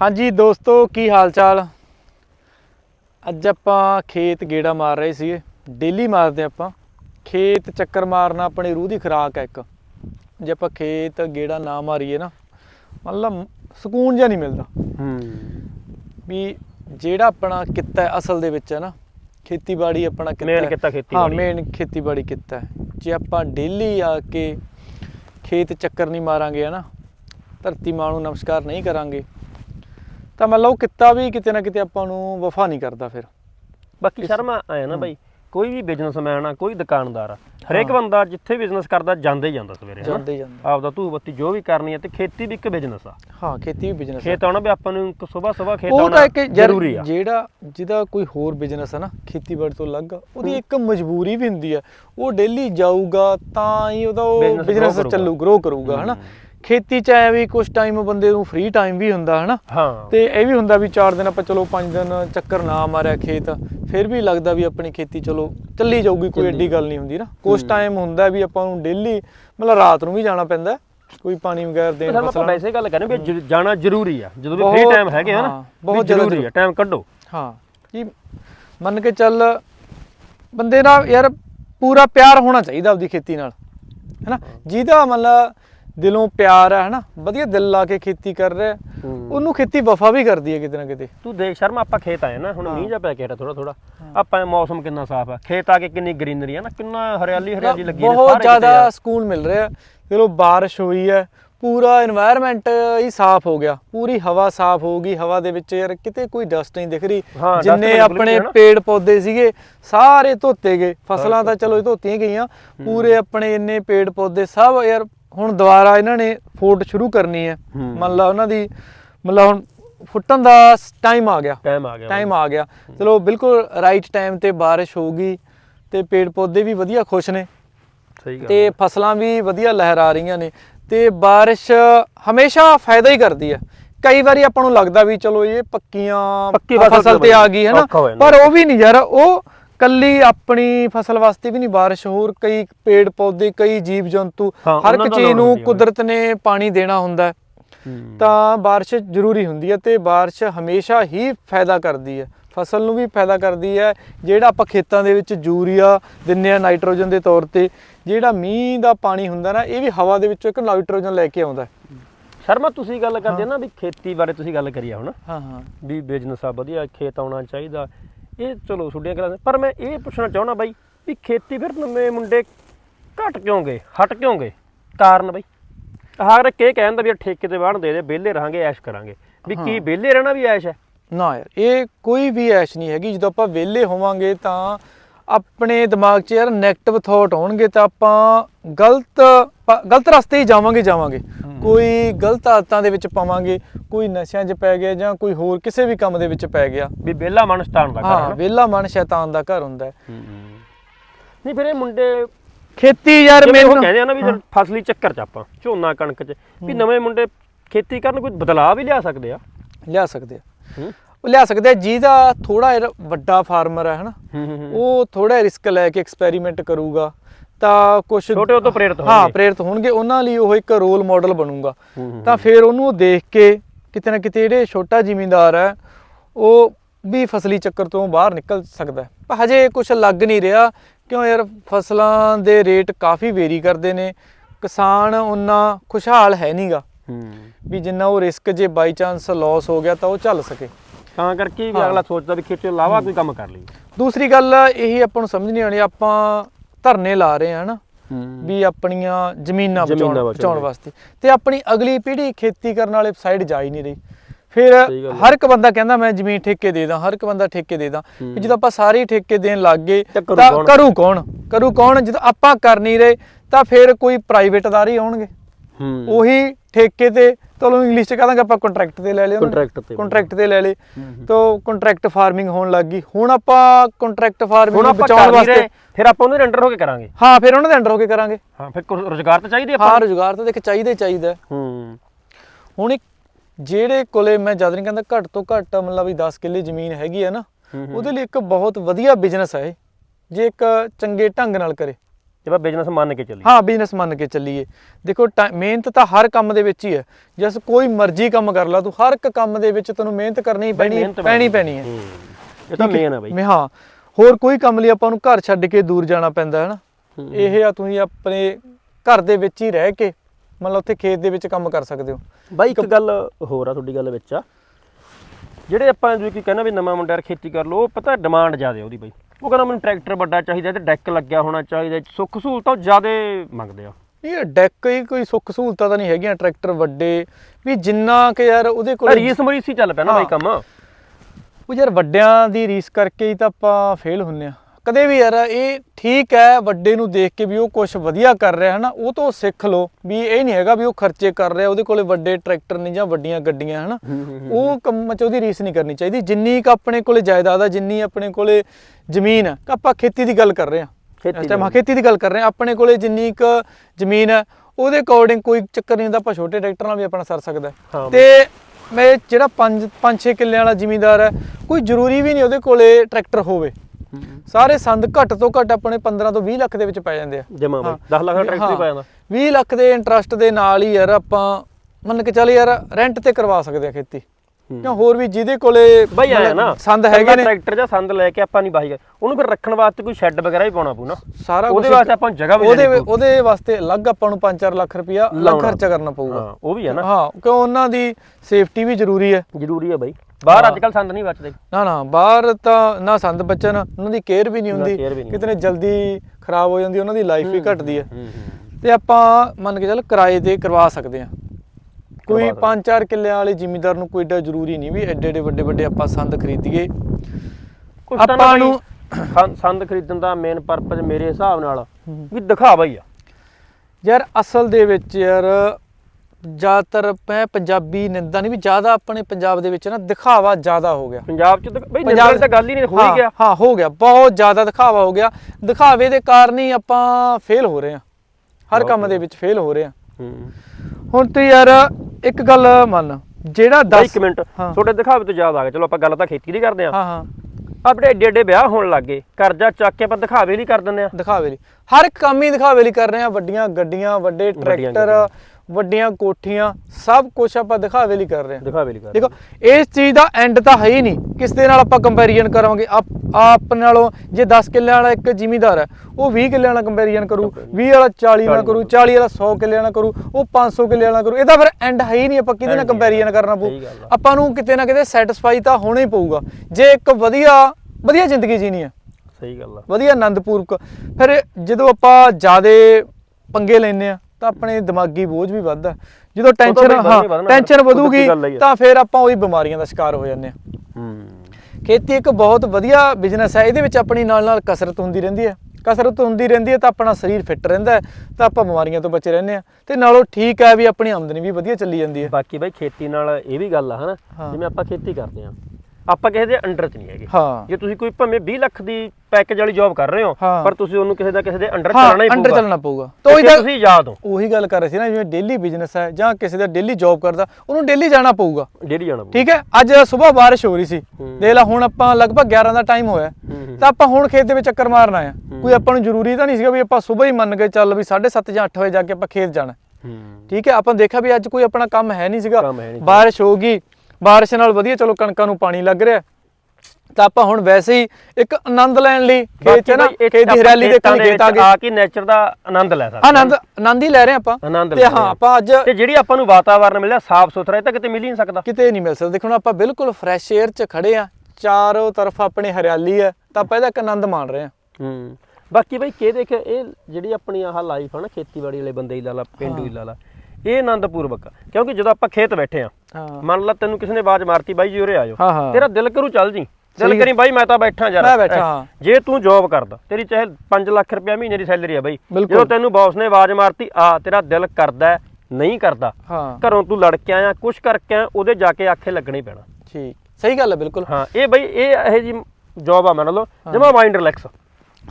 ਹਾਂਜੀ ਦੋਸਤੋ ਕੀ ਹਾਲ ਚਾਲ ਅੱਜ ਆਪਾਂ ਖੇਤ ਗੇੜਾ ਮਾਰ ਰਹੇ ਸੀਗੇ ਡੇਲੀ ਮਾਰਦੇ ਆਪਾਂ ਖੇਤ ਚੱਕਰ ਮਾਰਨਾ ਆਪਣੀ ਰੂਹ ਦੀ ਖੁਰਾਕ ਹੈ ਇੱਕ ਜੇ ਆਪਾਂ ਖੇਤ ਗੇੜਾ ਨਾ ਮਾਰੀਏ ਨਾ ਮਤਲਬ ਸਕੂਨ ਜਿਹਾ ਨਹੀਂ ਮਿਲਦਾ ਹੂੰ ਵੀ ਜਿਹੜਾ ਆਪਣਾ ਕਿੱਤਾ ਹੈ ਅਸਲ ਦੇ ਵਿੱਚ ਹੈ ਨਾ ਖੇਤੀਬਾੜੀ ਆਪਣਾ ਕਿੱਤਾ ਹੈ। ਹਾਂ। ਮੇਨ ਖੇਤੀਬਾੜੀ ਕਿੱਤਾ ਹੈ। ਜੇ ਆਪਾਂ ਡੇਲੀ ਆ ਕੇ ਖੇਤ ਚੱਕਰ ਨਹੀਂ ਮਾਰਾਂਗੇ ਹਨਾ ਧਰਤੀ ਮਾਂ ਨੂੰ ਨਮਸਕਾਰ ਨਹੀਂ ਕਰਾਂਗੇ ਤਾਂ ਮੰਨ ਲਓ ਕਿੱਤਾ ਵੀ ਕਿਤੇ ਨਾ ਕਿਤੇ ਆਪਾਂ ਨੂੰ ਵਫਾ ਨਹੀਂ ਕਰਦਾ ਫਿਰ। ਬਾਕੀ ਸ਼ਰਮਾ ਆਇਆ ਨਾ ਬਾਈ ਕੋਈ ਵੀ ਬਿਜ਼ਨਸਮੈਨ ਆ ਕੋਈ ਦੁਕਾਨਦਾਰ ਆ ਹਰੇਕ। ਬੰਦਾ ਜਿੱਥੇ ਬਿਜ਼ਨਸ ਕਰਦਾ ਜਾਂਦਾ ਹੀ ਜਾਂਦਾ ਸਵੇਰੇ ਜਾਂਦੇ ਜਾਂਦੇ। ਆਪਦਾ ਧੂਹ ਬੱਤੀ ਜੋ ਵੀ ਕਰਨੀ ਹੈ ਤੇ ਖੇਤੀ ਵੀ ਇੱਕ ਬਿਜ਼ਨਸ ਆ। ਹਾਂ ਖੇਤੀ ਵੀ ਬਿਜ਼ਨਸ ਖੇਤ ਆਉਣਾ ਵੀ ਆਪਾਂ ਨੂੰ ਸਵੇਰ ਸਵੇਰ ਖੇਤ ਉਹ ਤਾਂ ਆਉਣਾ ਜ਼ਰੂਰੀ ਆ। ਜਿਹੜਾ ਜਿਹਦਾ ਕੋਈ ਹੋਰ ਬਿਜ਼ਨਸ ਹੈ ਨਾ ਖੇਤੀਬਾੜੀ ਤੋਂ ਅਲੱਗ ਉਹਦੀ ਇੱਕ ਮਜਬੂਰੀ ਵੀ ਹੁੰਦੀ ਹੈ ਉਹ ਡੇਲੀ ਜਾਊਗਾ ਤਾਂ ਹੀ ਉਹਦਾ ਉਹ ਬਿਜ਼ਨਸ। ਚੱਲੂ ਗਰੋ ਕਰੂਗਾ ਹਨਾ। ਖੇਤੀ ਚ ਐ ਵੀ ਕੁਝ ਟਾਈਮ ਬੰਦੇ ਨੂੰ ਫ੍ਰੀ ਟਾਈਮ ਵੀ ਹੁੰਦਾ ਹਨਾ? ਹਾਂ। ਤੇ ਇਹ ਵੀ ਹੁੰਦਾ ਵੀ 4 ਦਿਨ ਆਪਾਂ ਚਲੋ 5 ਦਿਨ ਚੱਕਰ ਨਾ ਮਾਰਿਆ ਖੇਤ ਫਿਰ ਵੀ ਲੱਗਦਾ ਵੀ ਆਪਣੀ ਖੇਤੀ ਚਲੋ ਚੱਲੀ ਜਾਊਗੀ ਕੋਈ ਐਡੀ ਗੱਲ ਨਹੀਂ ਹੁੰਦੀ ਨਾ। ਕੁਝ। ਟਾਈਮ ਹੁੰਦਾ ਵੀ ਆਪਾਂ ਨੂੰ ਡੇਲੀ ਮਤਲਬ ਰਾਤ ਨੂੰ ਵੀ ਜਾਣਾ ਪੈਂਦਾ ਕੋਈ ਪਾਣੀ ਵਗੈਰ ਦੇਣ ਸਰ ਆਪਾਂ। ਵੈਸੇ ਗੱਲ ਕਰਨੀ ਵੀ ਜਾਣਾ ਜ਼ਰੂਰੀ ਆ। ਜਦੋਂ ਵੀ ਫ੍ਰੀ ਟਾਈਮ ਹੈਗੇ ਆ ਹਾਂ, ਨਾ ਬਹੁਤ ਜ਼ਰੂਰੀ ਆ ਟਾਈਮ ਕੱਢੋ। ਹਾਂ ਜੀ ਮੰਨ ਕੇ ਚੱਲ ਬੰਦੇ ਨਾਲ ਯਾਰ ਪੂਰਾ ਪਿਆਰ ਹੋਣਾ ਚਾਹੀਦਾ ਆਪਦੀ ਖੇਤੀ ਨਾਲ ਹੈਨਾ? ਜਿਹਦਾ ਮਤਲਬ ਦਿਲੋਂ ਪਿਆਰ ਹੈ ਹਨਾ? ਵਧੀਆ ਦਿਲ ਲਾ ਕੇ ਖੇਤੀ ਕਰ ਰਿਹਾ ਉਹਨੂੰ ਖੇਤੀ ਵਫਾ ਵੀ ਕਰਦੀ ਹੈ ਕਿਤੇ ਨਾ ਕਿਤੇ। ਤੂੰ ਦੇਖ ਸ਼ਰਮ ਆਪਾਂ ਖੇਤ ਆਏ ਨਾ ਹੁਣ ਮੀਂਹ ਜਾ ਪਿਆ ਕਿਹੜਾ ਥੋੜਾ ਥੋੜਾ ਆਪਾਂ ਮੌਸਮ ਕਿੰਨਾ ਸਾਫ਼ ਆ। ਖੇਤ ਆ ਕੇ ਕਿੰਨੀ ਗ੍ਰੀਨਰੀ ਆ ਨਾ ਕਿੰਨਾ ਹਰਿਆਲੀ ਹਰਿਆਲੀ ਲੱਗੀ ਹੈ ਬਹੁਤ ਜ਼ਿਆਦਾ ਸਕੂਨ ਮਿਲ ਰਿਹਾ। ਚਲੋ ਬਾਰਿਸ਼ ਹੋਈ ਹੈ ਪੂਰਾ এনवायरमेंट ਹੀ ਸਾਫ਼ ਹੋ ਗਿਆ। ਪੂਰੀ ਹਵਾ ਸਾਫ਼ ਹੋ ਗਈ ਹਵਾ ਦੇ ਵਿੱਚ ਯਾਰ ਕਿਤੇ ਕੋਈ ਡਸਟ ਨਹੀਂ ਦਿਖ ਰਹੀ। ਜਿੰਨੇ ਆਪਣੇ ਪੇੜ ਪੌਦੇ ਸੀਗੇ ਸਾਰੇ ਧੋਤੇ ਗਏ। ਫਸਲਾਂ ਤਾਂ ਚਲੋ ਧੋਤੀਆਂ ਗਈਆਂ। ਪੂਰੇ ਆਪਣੇ ਇੰਨੇ ਪੇੜ ਪੌਦੇ ਸਭ ਯਾਰ ਹੁਣ ਦੁਬਾਰਾ ਇਹਨਾਂ ਨੇ ਫੋਟ ਸ਼ੁਰੂ ਕਰਨੀ ਹੈ। ਮੰਨ ਲਾ ਉਹਨਾਂ ਦੀ ਮਤਲਬ ਹੁਣ ਫੁੱਟਣ ਦਾ ਟਾਈਮ ਆ ਗਿਆ। ਟਾਈਮ ਆ ਗਿਆ ਟਾਈਮ ਆ ਗਿਆ। ਚਲੋ ਬਿਲਕੁਲ ਰਾਈਟ ਟਾਈਮ ਤੇ ਬਾਰਿਸ਼ ਹੋਊਗੀ ਤੇ ਪੇੜ ਪੌਦੇ ਵੀ ਵਧੀਆ ਖੁਸ਼ ਨੇ। ਸਹੀ ਗੱਲ ਤੇ ਫਸਲਾਂ ਵੀ ਵਧੀਆ ਲਹਿਰਾ ਰਹੀਆਂ ਨੇ। ਤੇ ਬਾਰਿਸ਼ ਹਮੇਸ਼ਾ ਫਾਇਦਾ ਹੀ ਕਰਦੀ ਹੈ। ਕਈ ਵਾਰੀ ਆਪਾਂ ਨੂੰ ਲੱਗਦਾ ਵੀ ਚਲੋ ਇਹ ਪੱਕੀਆਂ ਪੱਕੀ ਫਸਲ ਤੇ ਆ ਗਈ ਹੈ ਨਾ। ਪਰ ਉਹ ਵੀ ਨਹੀਂ ਯਾਰ ਉਹ ਕੱਲੀ ਆਪਣੀ ਫਸਲ ਵਾਸਤੇ ਵੀ ਨਹੀਂ ਬਾਰਿਸ਼ ਹੋਰ ਕਈ ਪੇੜ ਪੌਦੇ ਕਈ ਜੀਵ ਜੰਤੂ ਹਰ ਇੱਕ ਚੀਜ਼ ਨੂੰ। ਕੁਦਰਤ ਨੇ ਪਾਣੀ ਦੇਣਾ ਹੁੰਦਾ। ਤਾਂ ਬਾਰਿਸ਼ ਜ਼ਰੂਰੀ ਹੁੰਦੀ ਹੈ ਤੇ ਬਾਰਿਸ਼ ਹਮੇਸ਼ਾ ਹੀ ਫਾਇਦਾ ਕਰਦੀ ਹੈ। ਫਸਲ ਨੂੰ ਵੀ ਫਾਇਦਾ ਕਰਦੀ ਹੈ। ਜਿਹੜਾ ਆਪਾਂ ਖੇਤਾਂ ਦੇ ਵਿੱਚ ਯੂਰੀਆ ਦਿੰਨੇ ਆ ਨਾਈਟ੍ਰੋਜਨ ਦੇ ਤੌਰ ਤੇ ਜਿਹੜਾ ਮੀਂਹ ਦਾ ਪਾਣੀ ਹੁੰਦਾ ਨਾ ਇਹ ਵੀ ਹਵਾ ਦੇ ਵਿੱਚੋਂ ਇੱਕ ਨਾਈਟ੍ਰੋਜਨ ਲੈ ਕੇ ਆਉਂਦਾ ਸ਼ਰਮਾ ਤੁਸੀਂ ਗੱਲ ਕਰਦੇ ਨਾ ਵੀ ਖੇਤੀ ਬਾਰੇ ਤੁਸੀਂ ਗੱਲ ਕਰੀ ਆ ਹੁਣ ਹਾਂ ਹਾਂ। ਵੀ ਬਿਜ਼ਨਸ ਆ ਵਧੀਆ ਖੇਤ ਆਉਣਾ ਚਾਹੀਦਾ। ਇਹ ਚਲੋ ਛੁੱਟੀਆਂ ਕਰਾਂ ਪਰ ਮੈਂ ਇਹ ਪੁੱਛਣਾ ਚਾਹਣਾ ਬਾਈ ਵੀ ਖੇਤੀ ਫਿਰ ਨਵੇਂ ਮੁੰਡੇ ਘਟ ਕਿਉਂ ਗਏ? ਹਟ ਕਿਉਂ ਗਏ? ਕਾਰਨ ਬਾਈ। ਹਰ ਇੱਕ ਇਹ ਕਹਿੰਦਾ ਵੀ ਠੇਕੇ ਤੇ ਬਾਹਣ ਦੇ ਦੇ ਵਿਹਲੇ ਰਹਾਂਗੇ ਐਸ਼ ਕਰਾਂਗੇ। ਵੀ ਕੀ। ਵਿਹਲੇ ਰਹਿਣਾ ਵੀ ਐਸ਼ ਹੈ? ਨਾ ਯਾਰ ਇਹ ਕੋਈ ਵੀ ਐਸ਼ ਨਹੀਂ ਹੈਗੀ। ਜਦੋਂ ਆਪਾਂ ਵਿਹਲੇ ਹੋਵਾਂਗੇ ਤਾਂ ਆਪਣੇ ਦਿਮਾਗ 'ਚ ਯਾਰ 네ਗੇਟਿਵ ਥਾਟ ਆਉਣਗੇ ਤਾਂ ਆਪਾਂ ਗਲਤ ਪ- ਗਲਤ ਰਸਤੇ ਹੀ ਜਾਵਾਂਗੇ ਜਾਵਾਂਗੇ। ਕੋਈ ਗਲਤ ਆਦਤਾਂ ਦੇ ਵਿੱਚ ਪਾਵਾਂਗੇ ਕੋਈ ਨਸ਼ਿਆਂ 'ਚ ਪੈ ਗਿਆ ਜਾਂ ਕੋਈ ਹੋਰ ਕਿਸੇ ਵੀ ਕੰਮ ਦੇ ਵਿੱਚ ਪੈ ਗਿਆ। ਵੀ ਵਿਹਲਾ ਮਨ ਸਤਾਨ ਦਾ ਹਾਂ ਕਾਰਨ ਵਿਹਲਾ ਮਨ ਸ਼ੈਤਾਨ ਦਾ ਘਰ ਹੁੰਦਾ ਹੈ। ਨਹੀਂ ਫਿਰ ਇਹ ਮੁੰਡੇ ਖੇਤੀ ਯਾਰ ਜਿਵੇਂ ਉਹ ਮੈਨੂੰ ਕਹਿੰਦੇ ਆ ਨਾ ਵੀ ਜਦੋਂ ਫਸਲੀ ਚੱਕਰ ਚ ਆਪਾਂ ਝੋਨਾ ਕਣਕ ਚ ਵੀ ਨਵੇਂ ਮੁੰਡੇ ਖੇਤੀ ਕਰਨ ਕੋਈ ਬਦਲਾਅ ਵੀ ਲਿਆ ਸਕਦੇ ਆ? ਲਿਆ ਸਕਦੇ ਆ। ਹੂੰ। ਉਹ ਲਿਆ ਸਕਦੇ ਆ ਜਿਹਦਾ ਥੋੜਾ ਵੱਡਾ ਫਾਰਮਰ ਹੈ ਹਨਾ। ਹੂੰ ਉਹ ਥੋੜਾ ਰਿਸਕ ਲੈ ਕੇ ਐਕਸਪੈਰੀਮੈਂਟ ਕਰੂਗਾ। ਤਾਂ ਕੁਝ ਛੋਟੇ ਉਹ ਤੋਂ ਪ੍ਰੇਰਿਤ ਹਾਂ ਹੋਣਗੇ। ਪ੍ਰੇਰਿਤ ਹੋਣਗੇ। ਉਹਨਾਂ ਲਈ ਉਹ ਇੱਕ ਰੋਲ ਮਾਡਲ ਬਣੂਗਾ। ਹੂੰ, ਹੂੰ, ਤਾਂ ਫਿਰ ਉਹਨੂੰ ਉਹ ਦੇਖ ਕੇ ਕਿਤੇ ਨਾ ਕਿਤੇ ਜਿਹੜੇ ਛੋਟਾ ਜ਼ਿਮੀਂਦਾਰ ਹੈ ਉਹ ਵੀ ਫਸਲੀ ਚੱਕਰ ਤੋਂ ਬਾਹਰ ਨਿਕਲ ਸਕਦਾ ਹੈ। ਪਰ ਹਜੇ ਕੁਝ ਲੱਗ ਨਹੀਂ ਰਿਹਾ। ਕਿਉਂ ਯਾਰ? ਫਸਲਾਂ ਦੇ ਰੇਟ ਕਾਫੀ ਵੇਰੀ ਕਰਦੇ ਨੇ। ਕਿਸਾਨ ਉਹਨਾਂ ਖੁਸ਼ਹਾਲ ਹੈ ਨਹੀਂਗਾ ਹੂੰ। ਵੀ ਜਿੰਨਾ ਉਹ ਰਿਸਕ ਜੇ ਬਾਈ ਚਾਂਸ ਲਾਸ ਹੋ ਗਿਆ ਤਾਂ ਉਹ ਚੱਲ ਸਕੇ। ਤਾਂ ਕਰਕੇ ਵੀ ਹਾਂ। ਅਗਲਾ ਸੋਚਦਾ ਵੀ ਖੇਤੀ ਤੋਂ ਇਲਾਵਾ ਕੋਈ ਕੰਮ ਕਰ ਲਈਏ। ਦੂਸਰੀ ਗੱਲ ਇਹੀ ਆਪਾਂ ਨੂੰ ਸਮਝ ਨਹੀਂ ਆਣੀ ਆਪਾਂ ਧਰਨੇ ਲਾ ਰਹੇ ਹਾਂ ਨਾ ਵੀ ਆਪਣੀਆਂ ਜ਼ਮੀਨਾਂ ਬਚਾਉਣ ਬਚਾਉਣ। ਵਾਸਤੇ। ਤੇ ਆਪਣੀ ਅਗਲੀ ਪੀੜ੍ਹੀ ਖੇਤੀ ਕਰਨ ਵਾਲੇ ਸਾਈਡ ਜਾ ਹੀ ਨਹੀਂ ਰਹੀ। ਫਿਰ। ਹਰ ਇੱਕ ਬੰਦਾ ਕਹਿੰਦਾ ਮੈਂ ਜ਼ਮੀਨ ਠੇਕੇ ਦੇ ਦਾਂ ਹਰ ਇੱਕ ਬੰਦਾ ਠੇਕੇ ਦੇ ਦਾਂ। ਜਦੋਂ ਆਪਾਂ ਸਾਰੇ ਠੇਕੇ ਦੇਣ ਲੱਗ ਗਏ ਤਾਂ ਕਰੂ ਕੌਣ? ਕਰੂ ਕੌਣ? ਜਦੋਂ ਆਪਾਂ ਕਰ ਨਹੀਂ ਰਹੇ ਤਾਂ ਫਿਰ ਕੋਈ ਪ੍ਰਾਈਵੇਟ ਅਦਾਰੇ ਆਉਣਗੇ। ਉਹੀ ਠੇਕੇ ਤੇ ਚਲੋ ਇੰਗਲਿਸ਼ ਚ ਕਹਾਂਗੇ ਆਪਾਂ ਕੰਟਰੈਕਟ ਤੇ ਲੈ ਲਿਆ Contract ਤੇ। ਕੰਟਰੈਕਟ ਤੇ ਲੈ ਲੇ ਹੂੰ, ਹੂੰ। ਤਾਂ ਕੰਟਰੈਕਟ ਫਾਰਮਿੰਗ ਹੋਣ ਲੱਗ ਗਈ ਹੁਣ ਆਪਾਂ ਕੰਟਰੈਕਟ ਫਾਰਮਿੰਗ ਬਚਾਉਣ ਵਾਸਤੇ ਫਿਰ ਆਪਾਂ ਉਹਦੇ ਅੰਡਰ ਹੋ ਕੇ ਕਰਾਂਗੇ ਹਾਂ ਫਿਰ ਉਹਨਾਂ ਦੇ ਅੰਡਰ ਹੋ ਕੇ ਕਰਾਂਗੇ ਹਾਂ ਫਿਰ ਰੋਜ਼ਗਾਰ ਤਾਂ ਚਾਹੀਦੀ ਆਪਾਂ ਹਾਂ। ਰੁਜ਼ਗਾਰ ਤਾਂ ਦੇਖ ਚਾਹੀਦਾ ਚਾਹੀਦਾ ਹੈ। ਹੁਣ ਜਿਹੜੇ ਕੋਲੇ ਮੈਂ ਜਦ ਨਹੀਂ ਕਹਿੰਦਾ ਘੱਟ ਤੋਂ ਘੱਟ ਮਤਲਬ ਵੀ 10 ਕਿੱਲੇ ਜ਼ਮੀਨ ਹੈਗੀ ਹੈ ਨਾ। ਉਹਦੇ ਲਈ ਇੱਕ ਬਹੁਤ ਵਧੀਆ ਬਿਜ਼ਨਸ ਹੈ ਜੇ ਇੱਕ ਚੰਗੇ ਢੰਗ ਨਾਲ ਕਰੇ ਤੇ ਆਪਾਂ ਬਿਜ਼ਨਸ ਮੰਨ ਕੇ ਚੱਲੀ ਹਾਂ ਬਿਜ਼ਨਸ ਮੰਨ ਕੇ ਚੱਲੀਏ। ਦੇਖੋ ਮਿਹਨਤ ਤਾਂ ਹਰ ਕੰਮ ਦੇ ਵਿੱਚ ਹੀ ਹੈ। ਜਿਸ ਕੋਈ ਮਰਜ਼ੀ ਕੰਮ ਕਰ ਲਾ ਤੂੰ ਹਰ ਇੱਕ ਕੰਮ ਦੇ ਵਿੱਚ ਤੈਨੂੰ ਮਿਹਨਤ ਕਰਨੀ ਪੈਣੀ ਪੈਣੀ ਪੈਣੀ ਹੈ। ਇਹ ਤਾਂ ਮੇਨ ਹੈ। ਬਾਈ। ਹਾਂ ਹੋਰ ਕੋਈ ਕੰਮ ਲਈ ਆਪਾਂ ਨੂੰ ਘਰ ਛੱਡ ਕੇ ਦੂਰ ਜਾਣਾ ਪੈਂਦਾ ਹੈ। ਨਾ। ਇਹ ਆ ਤੁਸੀਂ ਆਪਣੇ ਘਰ ਦੇ ਵਿੱਚ ਹੀ ਰਹਿ ਕੇ ਮਤਲਬ ਉੱਥੇ ਖੇਤ ਦੇ ਵਿੱਚ ਕੰਮ ਕਰ ਸਕਦੇ ਹੋ। ਬਾਈ ਇੱਕ ਗੱਲ ਹੋਰ ਆ ਤੁਹਾਡੀ ਗੱਲ ਵਿੱਚ ਆ। ਜਿਹੜੇ ਆਪਾਂ ਜਿਵੇਂ ਕਿ ਕਹਿੰਦਾ ਵੀ ਨਵਾਂ ਮੁੰਡਾ ਖੇਤੀ ਕਰ ਉਹ ਪਤਾ ਡਿਮਾਂਡ ਜ਼ਿਆਦਾ ਉਹਦੀ ਬਾਈ। ਉਹ ਕਹਿੰਦਾ ਮੈਨੂੰ ਟਰੈਕਟਰ ਵੱਡਾ ਚਾਹੀਦਾ ਤੇ ਡੈਕ ਲੱਗਿਆ ਹੋਣਾ ਚਾਹੀਦਾ ਸੁੱਖ ਸਹੂਲਤਾਂ ਜ਼ਿਆਦਾ ਮੰਗਦੇ ਆ। ਇਹ ਡੈਕ ਹੀ ਕੋਈ ਸੁੱਖ ਸਹੂਲਤਾਂ ਤਾਂ ਨਹੀਂ ਹੈਗੀਆਂ ਟਰੈਕਟਰ ਵੱਡੇ। ਵੀ ਜਿੰਨਾ ਕਿ ਯਾਰ ਉਹਦੇ ਕੋਲ ਰੀਸ ਮਰੀਸ ਹੀ ਚੱਲ ਪਿਆ ਨਾ ਬਾਈ। ਕੰਮ। ਉਹ ਯਾਰ ਵੱਡਿਆਂ ਦੀ ਰੀਸ ਕਰਕੇ ਹੀ ਤਾਂ ਆਪਾਂ ਫੇਲ ਹੁੰਨੇ ਆ। ਕਦੇ ਵੀ ਯਾਰ ਇਹ ਠੀਕ ਹੈ ਵੱਡੇ ਨੂੰ ਦੇਖ ਕੇ ਵੀ ਉਹ ਕੁਝ ਵਧੀਆ ਕਰ ਰਿਹਾ ਹੈ ਨਾ ਉਹ ਤੋਂ ਸਿੱਖ ਲਓ ਵੀ ਇਹ ਨਹੀਂ ਹੈਗਾ ਵੀ ਉਹ ਖਰਚੇ ਕਰ ਰਿਹਾ ਉਹਦੇ ਕੋਲੇ ਵੱਡੇ ਟਰੈਕਟਰ ਨਹੀਂ ਜਾਂ ਵੱਡੀਆਂ ਗੱਡੀਆਂ ਹਨਾ? ਉਹ ਕੰਮ ਚ ਉਹਦੀ ਰੀਸ ਨਹੀਂ ਕਰਨੀ ਚਾਹੀਦੀ। ਜਿੰਨੀ ਕੁ ਆਪਣੇ ਕੋਲੇ ਜਾਇਦਾਦ ਆ ਜਿੰਨੀ ਆਪਣੇ ਕੋਲੇ ਜ਼ਮੀਨ ਆ ਆਪਾਂ ਖੇਤੀ ਦੀ ਗੱਲ ਕਰ ਰਹੇ ਆ। ਖੇਤੀ ਇਸ ਟਾਈਮ ਖੇਤੀ ਦੀ ਗੱਲ ਕਰ ਰਹੇ ਆ। ਆਪਣੇ ਕੋਲੇ ਜਿੰਨੀ ਕੁ ਜ਼ਮੀਨ ਹੈ ਉਹਦੇ ਅਕੋਰਡਿੰਗ ਕੋਈ ਚੱਕਰ ਨਹੀਂ ਹੁੰਦਾ ਆਪਾਂ ਛੋਟੇ ਟਰੈਕਟਰ ਨਾਲ ਵੀ ਆਪਣਾ ਸਰ ਸਕਦਾ ਹੈ। ਹਾਂ। ਤੇ ਮੈਂ ਜਿਹੜਾ 5 5-6 ਕਿੱਲਿਆਂ ਵਾਲਾ ਜ਼ਿਮੀਂਦਾਰ ਹੈ ਕੋਈ ਜ਼ਰੂਰੀ ਵੀ ਨਹੀਂ ਉਹਦੇ ਕੋਲੇ ਟਰੈਕਟਰ ਹੋਵੇ। ਸਾਰੇ ਸੰਦ ਘੱਟ ਤੋਂ ਘੱਟ ਆਪਣੇ 15 ਤੋਂ 20 ਲੱਖ ਦੇ ਵਿੱਚ ਪੈ ਜਾਂਦੇ ਆ। ਜਮਾ ਬਾਈ। 10 ਲੱਖ ਦਾ ਟਰੈਕਟਰ ਹੀ ਪਾ ਜਾਂਦਾ। 20 ਲੱਖ ਦੇ ਇੰਟਰਸਟ ਦੇ ਨਾਲ ਹੀ ਯਾਰ ਆਪਾਂ ਮੰਨ ਕੇ ਚੱਲ ਯਾਰ ਰੈਂਟ ਤੇ ਕਰਵਾ ਸਕਦੇ ਆ ਖੇਤੀ। ਕਿਉਂ ਹੋਰ ਵੀ ਜਿਹਦੇ ਕੋਲੇ ਬਾਈ ਆਇਆ ਨਾ ਸੰਦ ਹੈਗੇ ਨੇ। ਟਰੈਕਟਰ ਜਾਂ ਸੰਦ ਲੈ ਕੇ ਆਪਾਂ ਨਹੀਂ ਬਾਈ ਉਹਨੂੰ ਫਿਰ ਰੱਖਣ ਵਾਸਤੇ ਕੋਈ ਸ਼ੈੱਡ ਵਗੈਰਾ ਵੀ ਪਾਉਣਾ ਪਊ ਨਾ। ਸਾਰਾ ਉਹਦੇ ਵਾਸਤੇ ਆਪਾਂ ਨੂੰ ਜਗ੍ਹਾ ਵੀ ਉਹਦੇ। ਉਹਦੇ ਵਾਸਤੇ ਅਲੱਗ ਆਪਾਂ ਨੂੰ 5-4 ਲੱਖ ਰੁਪਇਆ ਅਲੱਗ ਖਰਚਾ ਕਰਨਾ ਪਊਗਾ। ਹਾਂ ਉਹ ਵੀ ਹੈ ਨਾ। ਹਾਂ ਕਿਉਂ ਉਹਨਾਂ ਦੀ ਸੇਫਟੀ ਵੀ ਜ਼ਰੂਰੀ ਹੈ। ਜ਼ਰੂਰੀ ਹੈ ਬਾਈ। ਬਾਹਰ ਅੱਜ ਕੱਲ ਸੰਦ ਨਹੀਂ ਬਚਦੇ। ਨਾ ਨਾ ਬਾਹਰ ਤਾਂ ਨਾ ਸੰਦ ਬੱਚਨ ਉਹਨਾਂ ਦੀ ਕੇਅਰ ਵੀ ਨਹੀਂ ਹੁੰਦੀ। care ਵੀ ਨਹੀਂ ਕਿਤਨੇ ਜਲਦੀ ਖਰਾਬ ਹੋ ਜਾਂਦੀ ਉਹਨਾਂ ਦੀ ਲਾਈਫ ਵੀ ਘਟਦੀ ਹੈ। ਹੂੰ ਹੂੰ ਤੇ ਆਪਾਂ ਮੰਨ ਕੇ ਚੱਲ ਕਿਰਾਏ ਤੇ ਕਰਵਾ ਸਕਦੇ ਆ ਕੋਈ ਕਰਵਾ ਸਕਦੇ। 5-4 ਕਿੱਲਿਆਂ ਵਾਲੇ ਜ਼ਿਮੀਂਦਾਰ ਨੂੰ ਕੋਈ ਏਡਾ ਜ਼ਰੂਰੀ ਨਹੀਂ ਵੀ ਐਡੇ ਐਡੇ ਵੱਡੇ ਵੱਡੇ ਆਪਾਂ ਸੰਦ ਖਰੀਦੀਏ। ਕੁਛ ਤਾਂ ਨਾ ਆਪਾਂ ਨੂੰ- ਸੰਦ ਖਰੀਦਣ ਦਾ ਮੇਨ ਪਰਪਸ ਮੇਰੇ ਹਿਸਾਬ ਨਾਲ ਵੀ ਦਿਖਾਵਾ ਹੀ ਆ। ਯਾਰ ਅਸਲ ਦੇ ਵਿੱਚ ਯਾਰ ਜ਼ਿਆਦਾਤਰ ਮੈਂ ਪੰਜਾਬੀ ਨਿੰਦਾ ਨਹੀਂ ਵੀ ਜ਼ਿਆਦਾ ਆਪਣੇ ਪੰਜਾਬ ਦੇ ਵਿੱਚ ਨਾ ਦਿਖਾਵਾ ਜ਼ਿਆਦਾ ਹੋ ਗਿਆ। ਪੰਜਾਬ ਚ ਤਾਂ ਬਈ ਪੰਜਾਬ ਤਾਂ ਗੱਲ ਹੀ ਨਹੀਂ ਹੋ ਗਿਆ। ਹਾਂ ਹੋ ਗਿਆ ਬਹੁਤ ਜ਼ਿਆਦਾ ਦਿਖਾਵਾ ਹੋ ਗਿਆ। ਦਿਖਾਵੇ ਦੇ ਕਾਰਨ ਹੀ ਆਪਾਂ ਫੇਲ ਹੋ ਰਹੇ ਹਾਂ। ਹਰ ਕੰਮ ਦੇ ਵਿੱਚ ਫੇਲ ਹੋ ਰਹੇ ਹਾਂ। ਹੁਣ ਤੇ ਯਾਰ ਇੱਕ ਗੱਲ ਮੰਨ ਜਿਹੜਾ ਬਾਈ 10 ਇੱਕ ਮਿੰਟ। ਤੁਹਾਡੇ ਦਿਖਾਵੇ ਤੋਂ ਯਾਦ ਆ ਗਿਆ। ਚਲੋ ਆਪਾਂ ਗੱਲ ਤਾਂ ਖੇਤੀ ਦੀ ਕਰਦੇ ਆ ਹਾਂ ਹਾਂ। ਆਪਣੇ ਏਡੇ ਏਡੇ ਵਿਆਹ ਹੋਣ ਲੱਗੇ ਕਰਜ਼ਾ ਚੱਕ ਕੇ ਆਪਾਂ ਦਿਖਾਵੇ ਨਹੀਂ ਕਰ ਦਿੰਦੇ ਆ ਦਿਖਾਵੇ ਲਈ। ਹਰ ਇੱਕ ਕੰਮ ਹੀ ਦਿਖਾਵੇ ਲਈ ਕਰ ਰਹੇ ਆ ਵੱਡੀਆਂ ਗੱਡੀਆਂ ਵੱਡੇ ਟਰੈਕਟਰ ਵੱਡੀਆਂ ਕੋਠੀਆਂ ਸਭ ਕੁਝ ਆਪਾਂ ਦਿਖਾਵੇ ਲਈ ਕਰ ਰਹੇ ਆ ਦਿਖਾਵੇ ਲਈ ਕਰ ਦੇਖੋ ਇਸ ਚੀਜ਼ ਦਾ ਐਂਡ ਤਾਂ ਹੈ ਹੀ ਨਹੀਂ। ਕਿਸ ਦੇ ਨਾਲ ਆਪਾਂ ਕੰਪੈਰੀਜ਼ਨ ਕਰਾਂਗੇ? ਆਪ ਆਪ ਨਾਲੋਂ ਜੇ 10 ਕਿੱਲਿਆਂ ਵਾਲਾ ਇੱਕ ਜ਼ਿਮੀਂਦਾਰ ਹੈ ਉਹ 20 ਕਿੱਲਿਆਂ ਨਾਲ ਕੰਪੈਰੀਜ਼ਨ ਕਰੂ 20 ਵਾਲਾ 40 ਨਾਲ ਕਰੂ 40 ਵਾਲਾ 100 ਕਿੱਲਿਆਂ ਨਾਲ ਕਰੂ ਉਹ 500 ਕਿੱਲਿਆਂ ਨਾਲ ਕਰੂ। ਇਹਦਾ ਫਿਰ ਐਂਡ ਹੈ ਹੀ ਨਹੀਂ ਆਪਾਂ ਕਿਹਦੇ ਨਾਲ ਹੀ ਕੰਪੈਰੀਜ਼ਨ ਕਰਨਾ ਪਊ। ਆਪਾਂ ਨੂੰ ਕਿਤੇ ਨਾ ਕਿਤੇ ਸੈਟੀਸਫਾਈ ਤਾਂ ਹੋਣਾ ਹੀ ਪਊਗਾ। ਜੇ ਇੱਕ ਵਧੀਆ ਵਧੀਆ ਜ਼ਿੰਦਗੀ ਜੀਣੀ ਹੈ। ਸਹੀ ਗੱਲ ਆ। ਵਧੀਆ ਆਨੰਦਪੂਰਕ। ਫਿਰ ਜਦੋਂ ਆਪਾਂ ਜਿਆਦੇ ਪੰਗੇ ਲੈਨੇ ਆ ਤਾਂ ਆਪਣੇ ਦਿਮਾਗੀ ਬੋਝ ਵੀ ਵੱਧਦਾ ਜਦੋਂ ਟੈਨਸ਼ਨ ਹੀ ਟੈਨਸ਼ਨ ਵਧੂਗੀ। ਤਾਂ ਫਿਰ ਆਪਾਂ ਉਹੀ ਬਿਮਾਰੀਆਂ ਦਾ ਸ਼ਿਕਾਰ ਹੋ ਜਾਂਦੇ ਆ ਹੂੰ। ਖੇਤੀ ਇੱਕ ਬਹੁਤ ਵਧੀਆ ਬਿਜ਼ਨਸ ਹੈ ਇਹਦੇ ਵਿੱਚ ਆਪਣੀ ਨਾਲ ਨਾਲ ਕਸਰਤ ਹੁੰਦੀ ਰਹਿੰਦੀ ਹੈ। ਕਸਰਤ ਹੁੰਦੀ ਰਹਿੰਦੀ ਹੈ ਤਾਂ ਆਪਣਾ ਸਰੀਰ ਫਿੱਟ ਰਹਿੰਦਾ ਹੈ ਤਾਂ ਆਪਾਂ ਬਿਮਾਰੀਆਂ ਤੋਂ ਬਚੇ ਰਹਿੰਦੇ ਆ ਤੇ ਨਾਲੋਂ ਠੀਕ ਹੈ ਵੀ ਆਪਣੀ ਆਮਦਨੀ ਵੀ ਵਧੀਆ ਚੱਲੀ ਜਾਂਦੀ ਹੈ। ਬਾਕੀ ਬਾਈ ਖੇਤੀ ਨਾਲ ਇਹ ਵੀ ਗੱਲ ਆ ਹਨਾ। ਜਿਵੇਂ ਆਪਾਂ ਖੇਤੀ ਕਰਦੇ ਆ ਆਪਾਂ ਕਿਸੇ ਦੇ ਅੰਡਰ 'ਚ ਨਹੀਂ ਹੈਗੇ। ਹਾਂ। ਜੇ ਤੁਸੀਂ ਕੋਈ ਭਾਵੇਂ 20 ਲੱਖ ਦੀ ਪੈਕੇਜ ਵਾਲੀ ਜੌਬ ਕਰ ਰਹੇ ਹੋ ਹਾਂ। ਪਰ ਤੁਸੀਂ ਉਹਨੂੰ ਕਿਸੇ ਦਾ ਕਿਸੇ ਦੇ ਅੰਡਰ ਚੱਲਣਾ ਹੀ ਅੰਡਰ ਪਊਗਾ। ਚੱਲਣਾ ਪਊਗਾ। ਤਾਂ ਤਾਂ ਇਹਦਾ ਤੁਸੀਂ ਯਾਦ ਹੋ। ਉਹੀ ਗੱਲ ਕਰ ਰਹੇ ਸੀ ਨਾ ਜਿਵੇਂ ਡੇਲੀ ਬਿਜ਼ਨਸ ਹੈ ਜਾਂ ਕਿਸੇ ਦਾ ਡੇਲੀ ਜੌਬ ਕਰਦਾ ਉਹਨੂੰ ਡੇਲੀ ਜਾਣਾ ਪਊਗਾ। ਡੇਲੀ ਜਾਣਾ ਪਊਗਾ। ਠੀਕ ਹੈ? ਅੱਜ ਸਵੇਰ ਬਾਰਿਸ਼ ਹੋ ਰਹੀ ਸੀ। ਦੇਖ ਲੈ ਹੁਣ ਆਪਾਂ ਲਗਭਗ 11 ਦਾ ਟਾਈਮ ਹੋਇਆ। ਹੂੰ। ਤਾਂ ਆਪਾਂ ਹੁਣ ਖੇਤ ਦੇ ਵਿੱਚ ਚੱਕਰ ਮਾਰਨ ਆਏ ਆ ਕੋਈ ਆਪਾਂ ਨੂੰ ਜ਼ਰੂਰੀ ਤਾਂ ਨਹੀਂ ਸੀਗਾ ਵੀ ਆਪਾਂ ਸਵੇਰ ਹੀ ਮੰਨ ਕੇ ਚੱਲ ਵੀ 7:30 ਜਾਂ 8 ਵਜੇ ਜਾ ਕੇ ਆਪਾਂ ਖੇਤ ਜਾਣਾ। ਹੂੰ। ਠੀਕ ਹੈ? ਆਪਾਂ ਦੇਖਿਆ ਵੀ ਅੱਜ ਕੋਈ ਆਪਣਾ ਕੰਮ ਹੈ ਨਹੀਂ ਸੀਗਾ। ਕੰਮ ਹੈ ਨਹੀਂ ਬਾਰਿਸ਼ ਹੋ ਗਈ ਬਾਰਿਸ਼ ਨਾਲ ਵਧੀਆ ਚਲੋ ਕਣਕਾਂ ਨੂੰ ਪਾਣੀ ਲੱਗ ਰਿਹਾ। ਤਾਂ ਆਪਾਂ ਹੁਣ ਵੈਸੇ ਹੀ ਇੱਕ ਆਨੰਦ ਲੈਣ ਲਈ ਖੇਤ 'ਚ ਨਾ ਖੇਤ ਦੀ ਹਰਿਆਲੀ ਦੇ ਖੇਤ ਆ ਵਿੱਚ ਗਏ। ਆ ਕੇ ਨੇਚਰ ਦਾ ਆਨੰਦ ਲੈ ਸਕਦੇ ਆਨੰਦ ਆਨੰਦ ਹੀ ਲੈ ਰਹੇ ਆਪਾਂ। ਤੇ ਹਾਂ ਹਾਂ। ਆਪਾਂ ਅੱਜ ਤੇ ਜਿਹੜੀ ਆਪਾਂ ਨੂੰ ਵਾਤਾਵਰਨ ਮਿਲਿਆ ਸਾਫ਼ ਸੁਥਰਾ ਇਹ ਤਾਂ ਕਿਤੇ ਮਿਲ ਹੀ ਨਹੀਂ ਸਕਦਾ। ਕਿਤੇ ਨਹੀਂ ਮਿਲ ਸਕਦਾ। ਦੇਖੋ ਆਪਾਂ ਬਿਲਕੁਲ ਫਰੈਸ਼ 에ਅਰ 'ਚ ਖੜੇ ਆ ਚਾਰੋਂ ਤਰਫ ਆਪਣੇ ਹਰਿਆਲੀ ਹੈ। ਤਾਂ ਆਪਾਂ ਇਹਦਾ ਇੱਕ ਆਨੰਦ ਮਾਣ ਰਹੇ ਆ ਹੂੰ। ਬਾਕੀ ਬਈ ਕੀ ਦੇਖ ਇਹ ਜਿਹੜੀ ਆਪਣੀ ਆਹ ਲਾਈਫ ਆ ਨਾ ਖੇਤੀਬਾੜੀ ਵਾਲੇ ਬੰਦੇ ਹੀ ਲਾ ਲਾ ਪਿੰਡੂ ਹੀ ਲਾ ਲਾ ਇਹ ਆਨੰਦਪੂਰਵਕ ਕਿਉਂਕਿ ਜਦੋਂ ਆਪਾਂ ਖੇਤ ਬੈਠੇ ਆ ਹਾਂ। ਮੰਨ ਲਾ ਤੈਨੂੰ ਕਿਸੇ ਨੇ ਆਵਾਜ਼ ਮਾਰਤੀ ਬਾਈ ਜੀ ਉਰੇ ਆ ਜਾਓ। ਤੇਰਾ ਦਿਲ ਕਰੂ ਚੱਲ ਜੀ। ਦਿਲ। ਕਰੀ ਬਾਈ ਮੈਂ ਤਾਂ ਬੈਠਾ ਯਾਰ। ਮੈਂ ਬੈਠਾ, ਹਾਂ। ਜੇ ਤੂੰ ਜੌਬ ਕਰਦਾ ਤੇਰੀ ਚਾਹੇ 5 ਲੱਖ ਰੁਪਇਆ ਮਹੀਨੇ ਦੀ ਸੈਲਰੀ ਆ ਬਾਈ। ਜਦੋਂ ਤੈਨੂੰ ਬੌਸ ਨੇ ਆਵਾਜ਼ ਮਾਰਤੀ ਆ ਤੇਰਾ ਦਿਲ ਕਰਦਾ ਨਹੀਂ ਕਰਦਾ। ਘਰੋਂ ਤੂੰ ਲੜ ਕੇ ਆਇਆ ਕੁਛ ਕਰਕੇ ਆਇਆ ਉਹਦੇ ਜਾ ਕੇ ਆਖੇ ਲੱਗਣਾ ਪੈਣਾ। ਠੀਕ। ਸਹੀ ਗੱਲ ਹੈ ਬਿਲਕੁਲ। ਹਾਂ ਇਹ ਬਈ ਇਹ ਇਹ ਜੀ ਜੌਬ ਆ ਮੰਨ ਲਓ। ਜਮਾ ਮਾਈਂਡ ਰਿਲੈਕਸ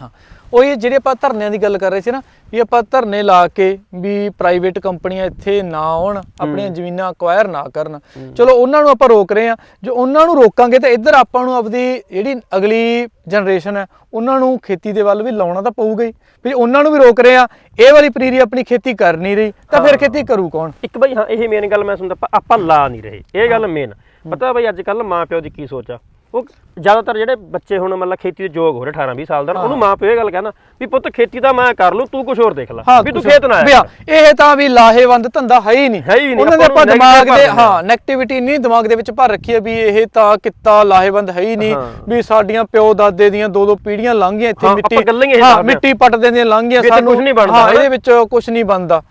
ਹਾਂ। ਉਹ ਇਹ ਜਿਹੜੇ ਆਪਾਂ ਧਰਨਿਆਂ ਦੀ ਗੱਲ ਕਰ ਰਹੇ ਸੀ ਨਾ ਵੀ ਆਪਾਂ ਧਰਨੇ ਲਾ ਕੇ ਵੀ ਪ੍ਰਾਈਵੇਟ ਕੰਪਨੀਆਂ ਇੱਥੇ ਨਾ ਆਉਣ ਆਪਣੀਆਂ ਜ਼ਮੀਨਾਂ ਅਕਵਾਇਰ ਨਾ ਕਰਨ। ਚਲੋ ਉਹਨਾਂ ਨੂੰ ਆਪਾਂ ਰੋਕ ਰਹੇ ਆ ਜੋ ਉਹਨਾਂ ਨੂੰ ਰੋਕਾਂਗੇ ਤਾਂ ਇੱਧਰ ਆਪਾਂ ਨੂੰ ਆਪਦੀ ਜਿਹੜੀ ਅਗਲੀ ਜਨਰੇਸ਼ਨ ਹੈ ਉਹਨਾਂ ਨੂੰ ਖੇਤੀ ਦੇ ਵੱਲ ਵੀ ਲਾਉਣਾ ਤਾਂ ਪਊਗਾ ਹੀ। ਵੀ ਉਹਨਾਂ ਨੂੰ ਵੀ ਰੋਕ ਰਹੇ ਆ ਇਹ ਵਾਲੀ ਪਨੀਰੀ ਆਪਣੀ ਖੇਤੀ ਕਰ ਨਹੀਂ ਰਹੀ ਤਾਂ ਫਿਰ ਖੇਤੀ ਕਰੂ ਕੌਣ? ਇੱਕ ਬਈ ਹਾਂ ਇਹ ਮੇਨ ਗੱਲ ਮੈਂ ਸੁਣਦਾ ਆਪਾਂ- ਆਪਾਂ ਲਾ ਨਹੀਂ ਰਹੇ। ਇਹ ਗੱਲ ਮੇਨ ਪਤਾ ਬਈ ਅੱਜ ਕੱਲ ਮਾਂ ਪਿਓ ਦੀ ਕੀ ਸੋਚ ਆ? ਉਹ ਜ਼ਿਆਦਾਤਰ ਜਿਹੜੇ ਬੱਚੇ ਹੁਣ ਮਤਲਬ ਖੇਤੀ ਦੇ ਯੋਗ ਹੋ ਰਹੇ 18 20 ਸਾਲ ਦਾ ਉਹਨੂੰ ਮਾਂ ਪਿਓ ਇਹ ਗੱਲ ਕਹਿੰਦਾ ਵੀ ਪੁੱਤ ਖੇਤੀ ਤਾਂ ਮੈਂ ਕਰ ਲੂ ਤੂੰ ਕੁਝ ਹੋਰ ਦੇਖ ਲੈ ਵੀ ਤੂੰ ਖੇਤ ਨਾ ਆਇਆ ਇਹ ਤਾਂ ਵੀ ਲਾਹੇਵੰਦ ਧੰਦਾ ਹੈ ਹੀ ਨਹੀਂ ਉਹਨਾਂ ਦੇ ਆਪਾਂ ਦਿਮਾਗ ਦੇ ਹਾਂ ਨੈਗੇਟਿਵਿਟੀ ਨਹੀਂ ਦਿਮਾਗ ਦੇ ਵਿੱਚ ਭਰ ਰੱਖੀ ਹੈ ਵੀ ਇਹ ਤਾਂ ਕਿੱਤਾ ਲਾਹੇਵੰਦ ਹੈ ਹੀ ਨਹੀਂ। ਵੀ ਸਾਡੀਆਂ ਪਿਓ ਦਾਦੇ ਦੀਆਂ ਦੋ ਦੋ ਪੀੜ੍ਹੀਆਂ ਲੰਘ ਗਈਆਂ ਇੱਥੇ ਮਿੱਟੀ ਹੀ। ਮਿੱਟੀ ਪੱਟਦੇ ਦੀਆਂ ਲੰਘ ਗਈਆਂ ਵੀ ਇੱਥੇ ਕੁਛ ਨਹੀਂ ਬਣਦਾ? ਇਹਦੇ ਵਿੱਚ ਕੁਝ ਨਹੀਂ ਬਣਦਾ।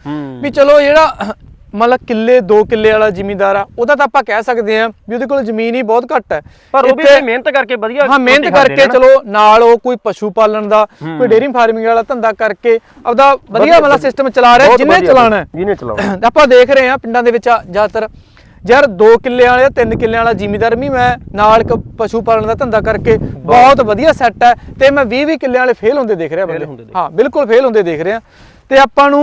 ਵੀ ਚਲੋ ਜਿਹੜਾ ਮਤਲਬ ਕਿੱਲੇ 2 ਕਿੱਲੇ ਵਾਲਾ ਜ਼ਿਮੀਂਦਾਰ ਆ ਉਹਦਾ ਤਾਂ ਆਪਾਂ ਕਹਿ ਸਕਦੇ ਹਾਂ ਵੀ ਉਹਦੇ ਕੋਲ ਜ਼ਮੀਨ ਹੀ ਬਹੁਤ ਘੱਟ ਹੈ। ਪਰ ਉਹ ਵੀ ਇੱਥੇ- ਮਿਹਨਤ ਕਰਕੇ ਵਧੀਆ ਹਾਂ ਮਿਹਨਤ ਰੋਟੀ ਖਾਂਦੇ ਕਰਕੇ ਨੇ ਨਾ। ਚਲੋ ਨਾਲ ਉਹ ਕੋਈ ਪਸ਼ੂ ਪਾਲਣ ਦਾ ਕੋਈ ਡੇਅਰੀ ਫਾਰਮਿੰਗ ਵਾਲਾ ਧੰਦਾ ਕਰਕੇ ਆਪਦਾ ਵਧੀਆ ਵਾਲਾ ਸਿਸਟਮ ਚਲਾ ਰਿਹਾ ਬਹੁਤ ਜਿੰਨੇ ਵਧੀਆ ਚਲਾਣਾ ਹੈ। ਜਿਹਨੇ ਚਲਾਉਣਾ ਆਪਾਂ ਦੇਖ ਰਹੇ ਹਾਂ ਪਿੰਡਾਂ ਦੇ ਵਿੱਚ ਆ ਜ਼ਿਆਦਾਤਰ। ਯਾਰ 2 ਕਿੱਲੇ ਵਾਲੇ 3 ਕਿੱਲੇ ਵਾਲਾ ਜ਼ਿਮੀਦਾਰ ਵੀ ਮੈਂ ਨਾਲ ਇੱਕ ਪਸ਼ੂ ਪਾਲਣ ਦਾ ਧੰਦਾ ਕਰਕੇ ਬਹੁਤ ਵਧੀਆ ਸੈੱਟ ਹੈ ਤੇ ਮੈਂ 20 20 ਕਿੱਲੇ ਵਾਲੇ ਫੇਲ ਹੁੰਦੇ ਦੇਖ ਰਿਹਾ ਬੰਦੇ। ਹੁੰਦੇ ਦੇਖ- ਹਾਂ ਬਿਲਕੁਲ ਫੇਲ ਹੁੰਦੇ ਦੇਖ ਰਿਹਾ। ਤੇ ਆਪਾਂ ਨੂੰ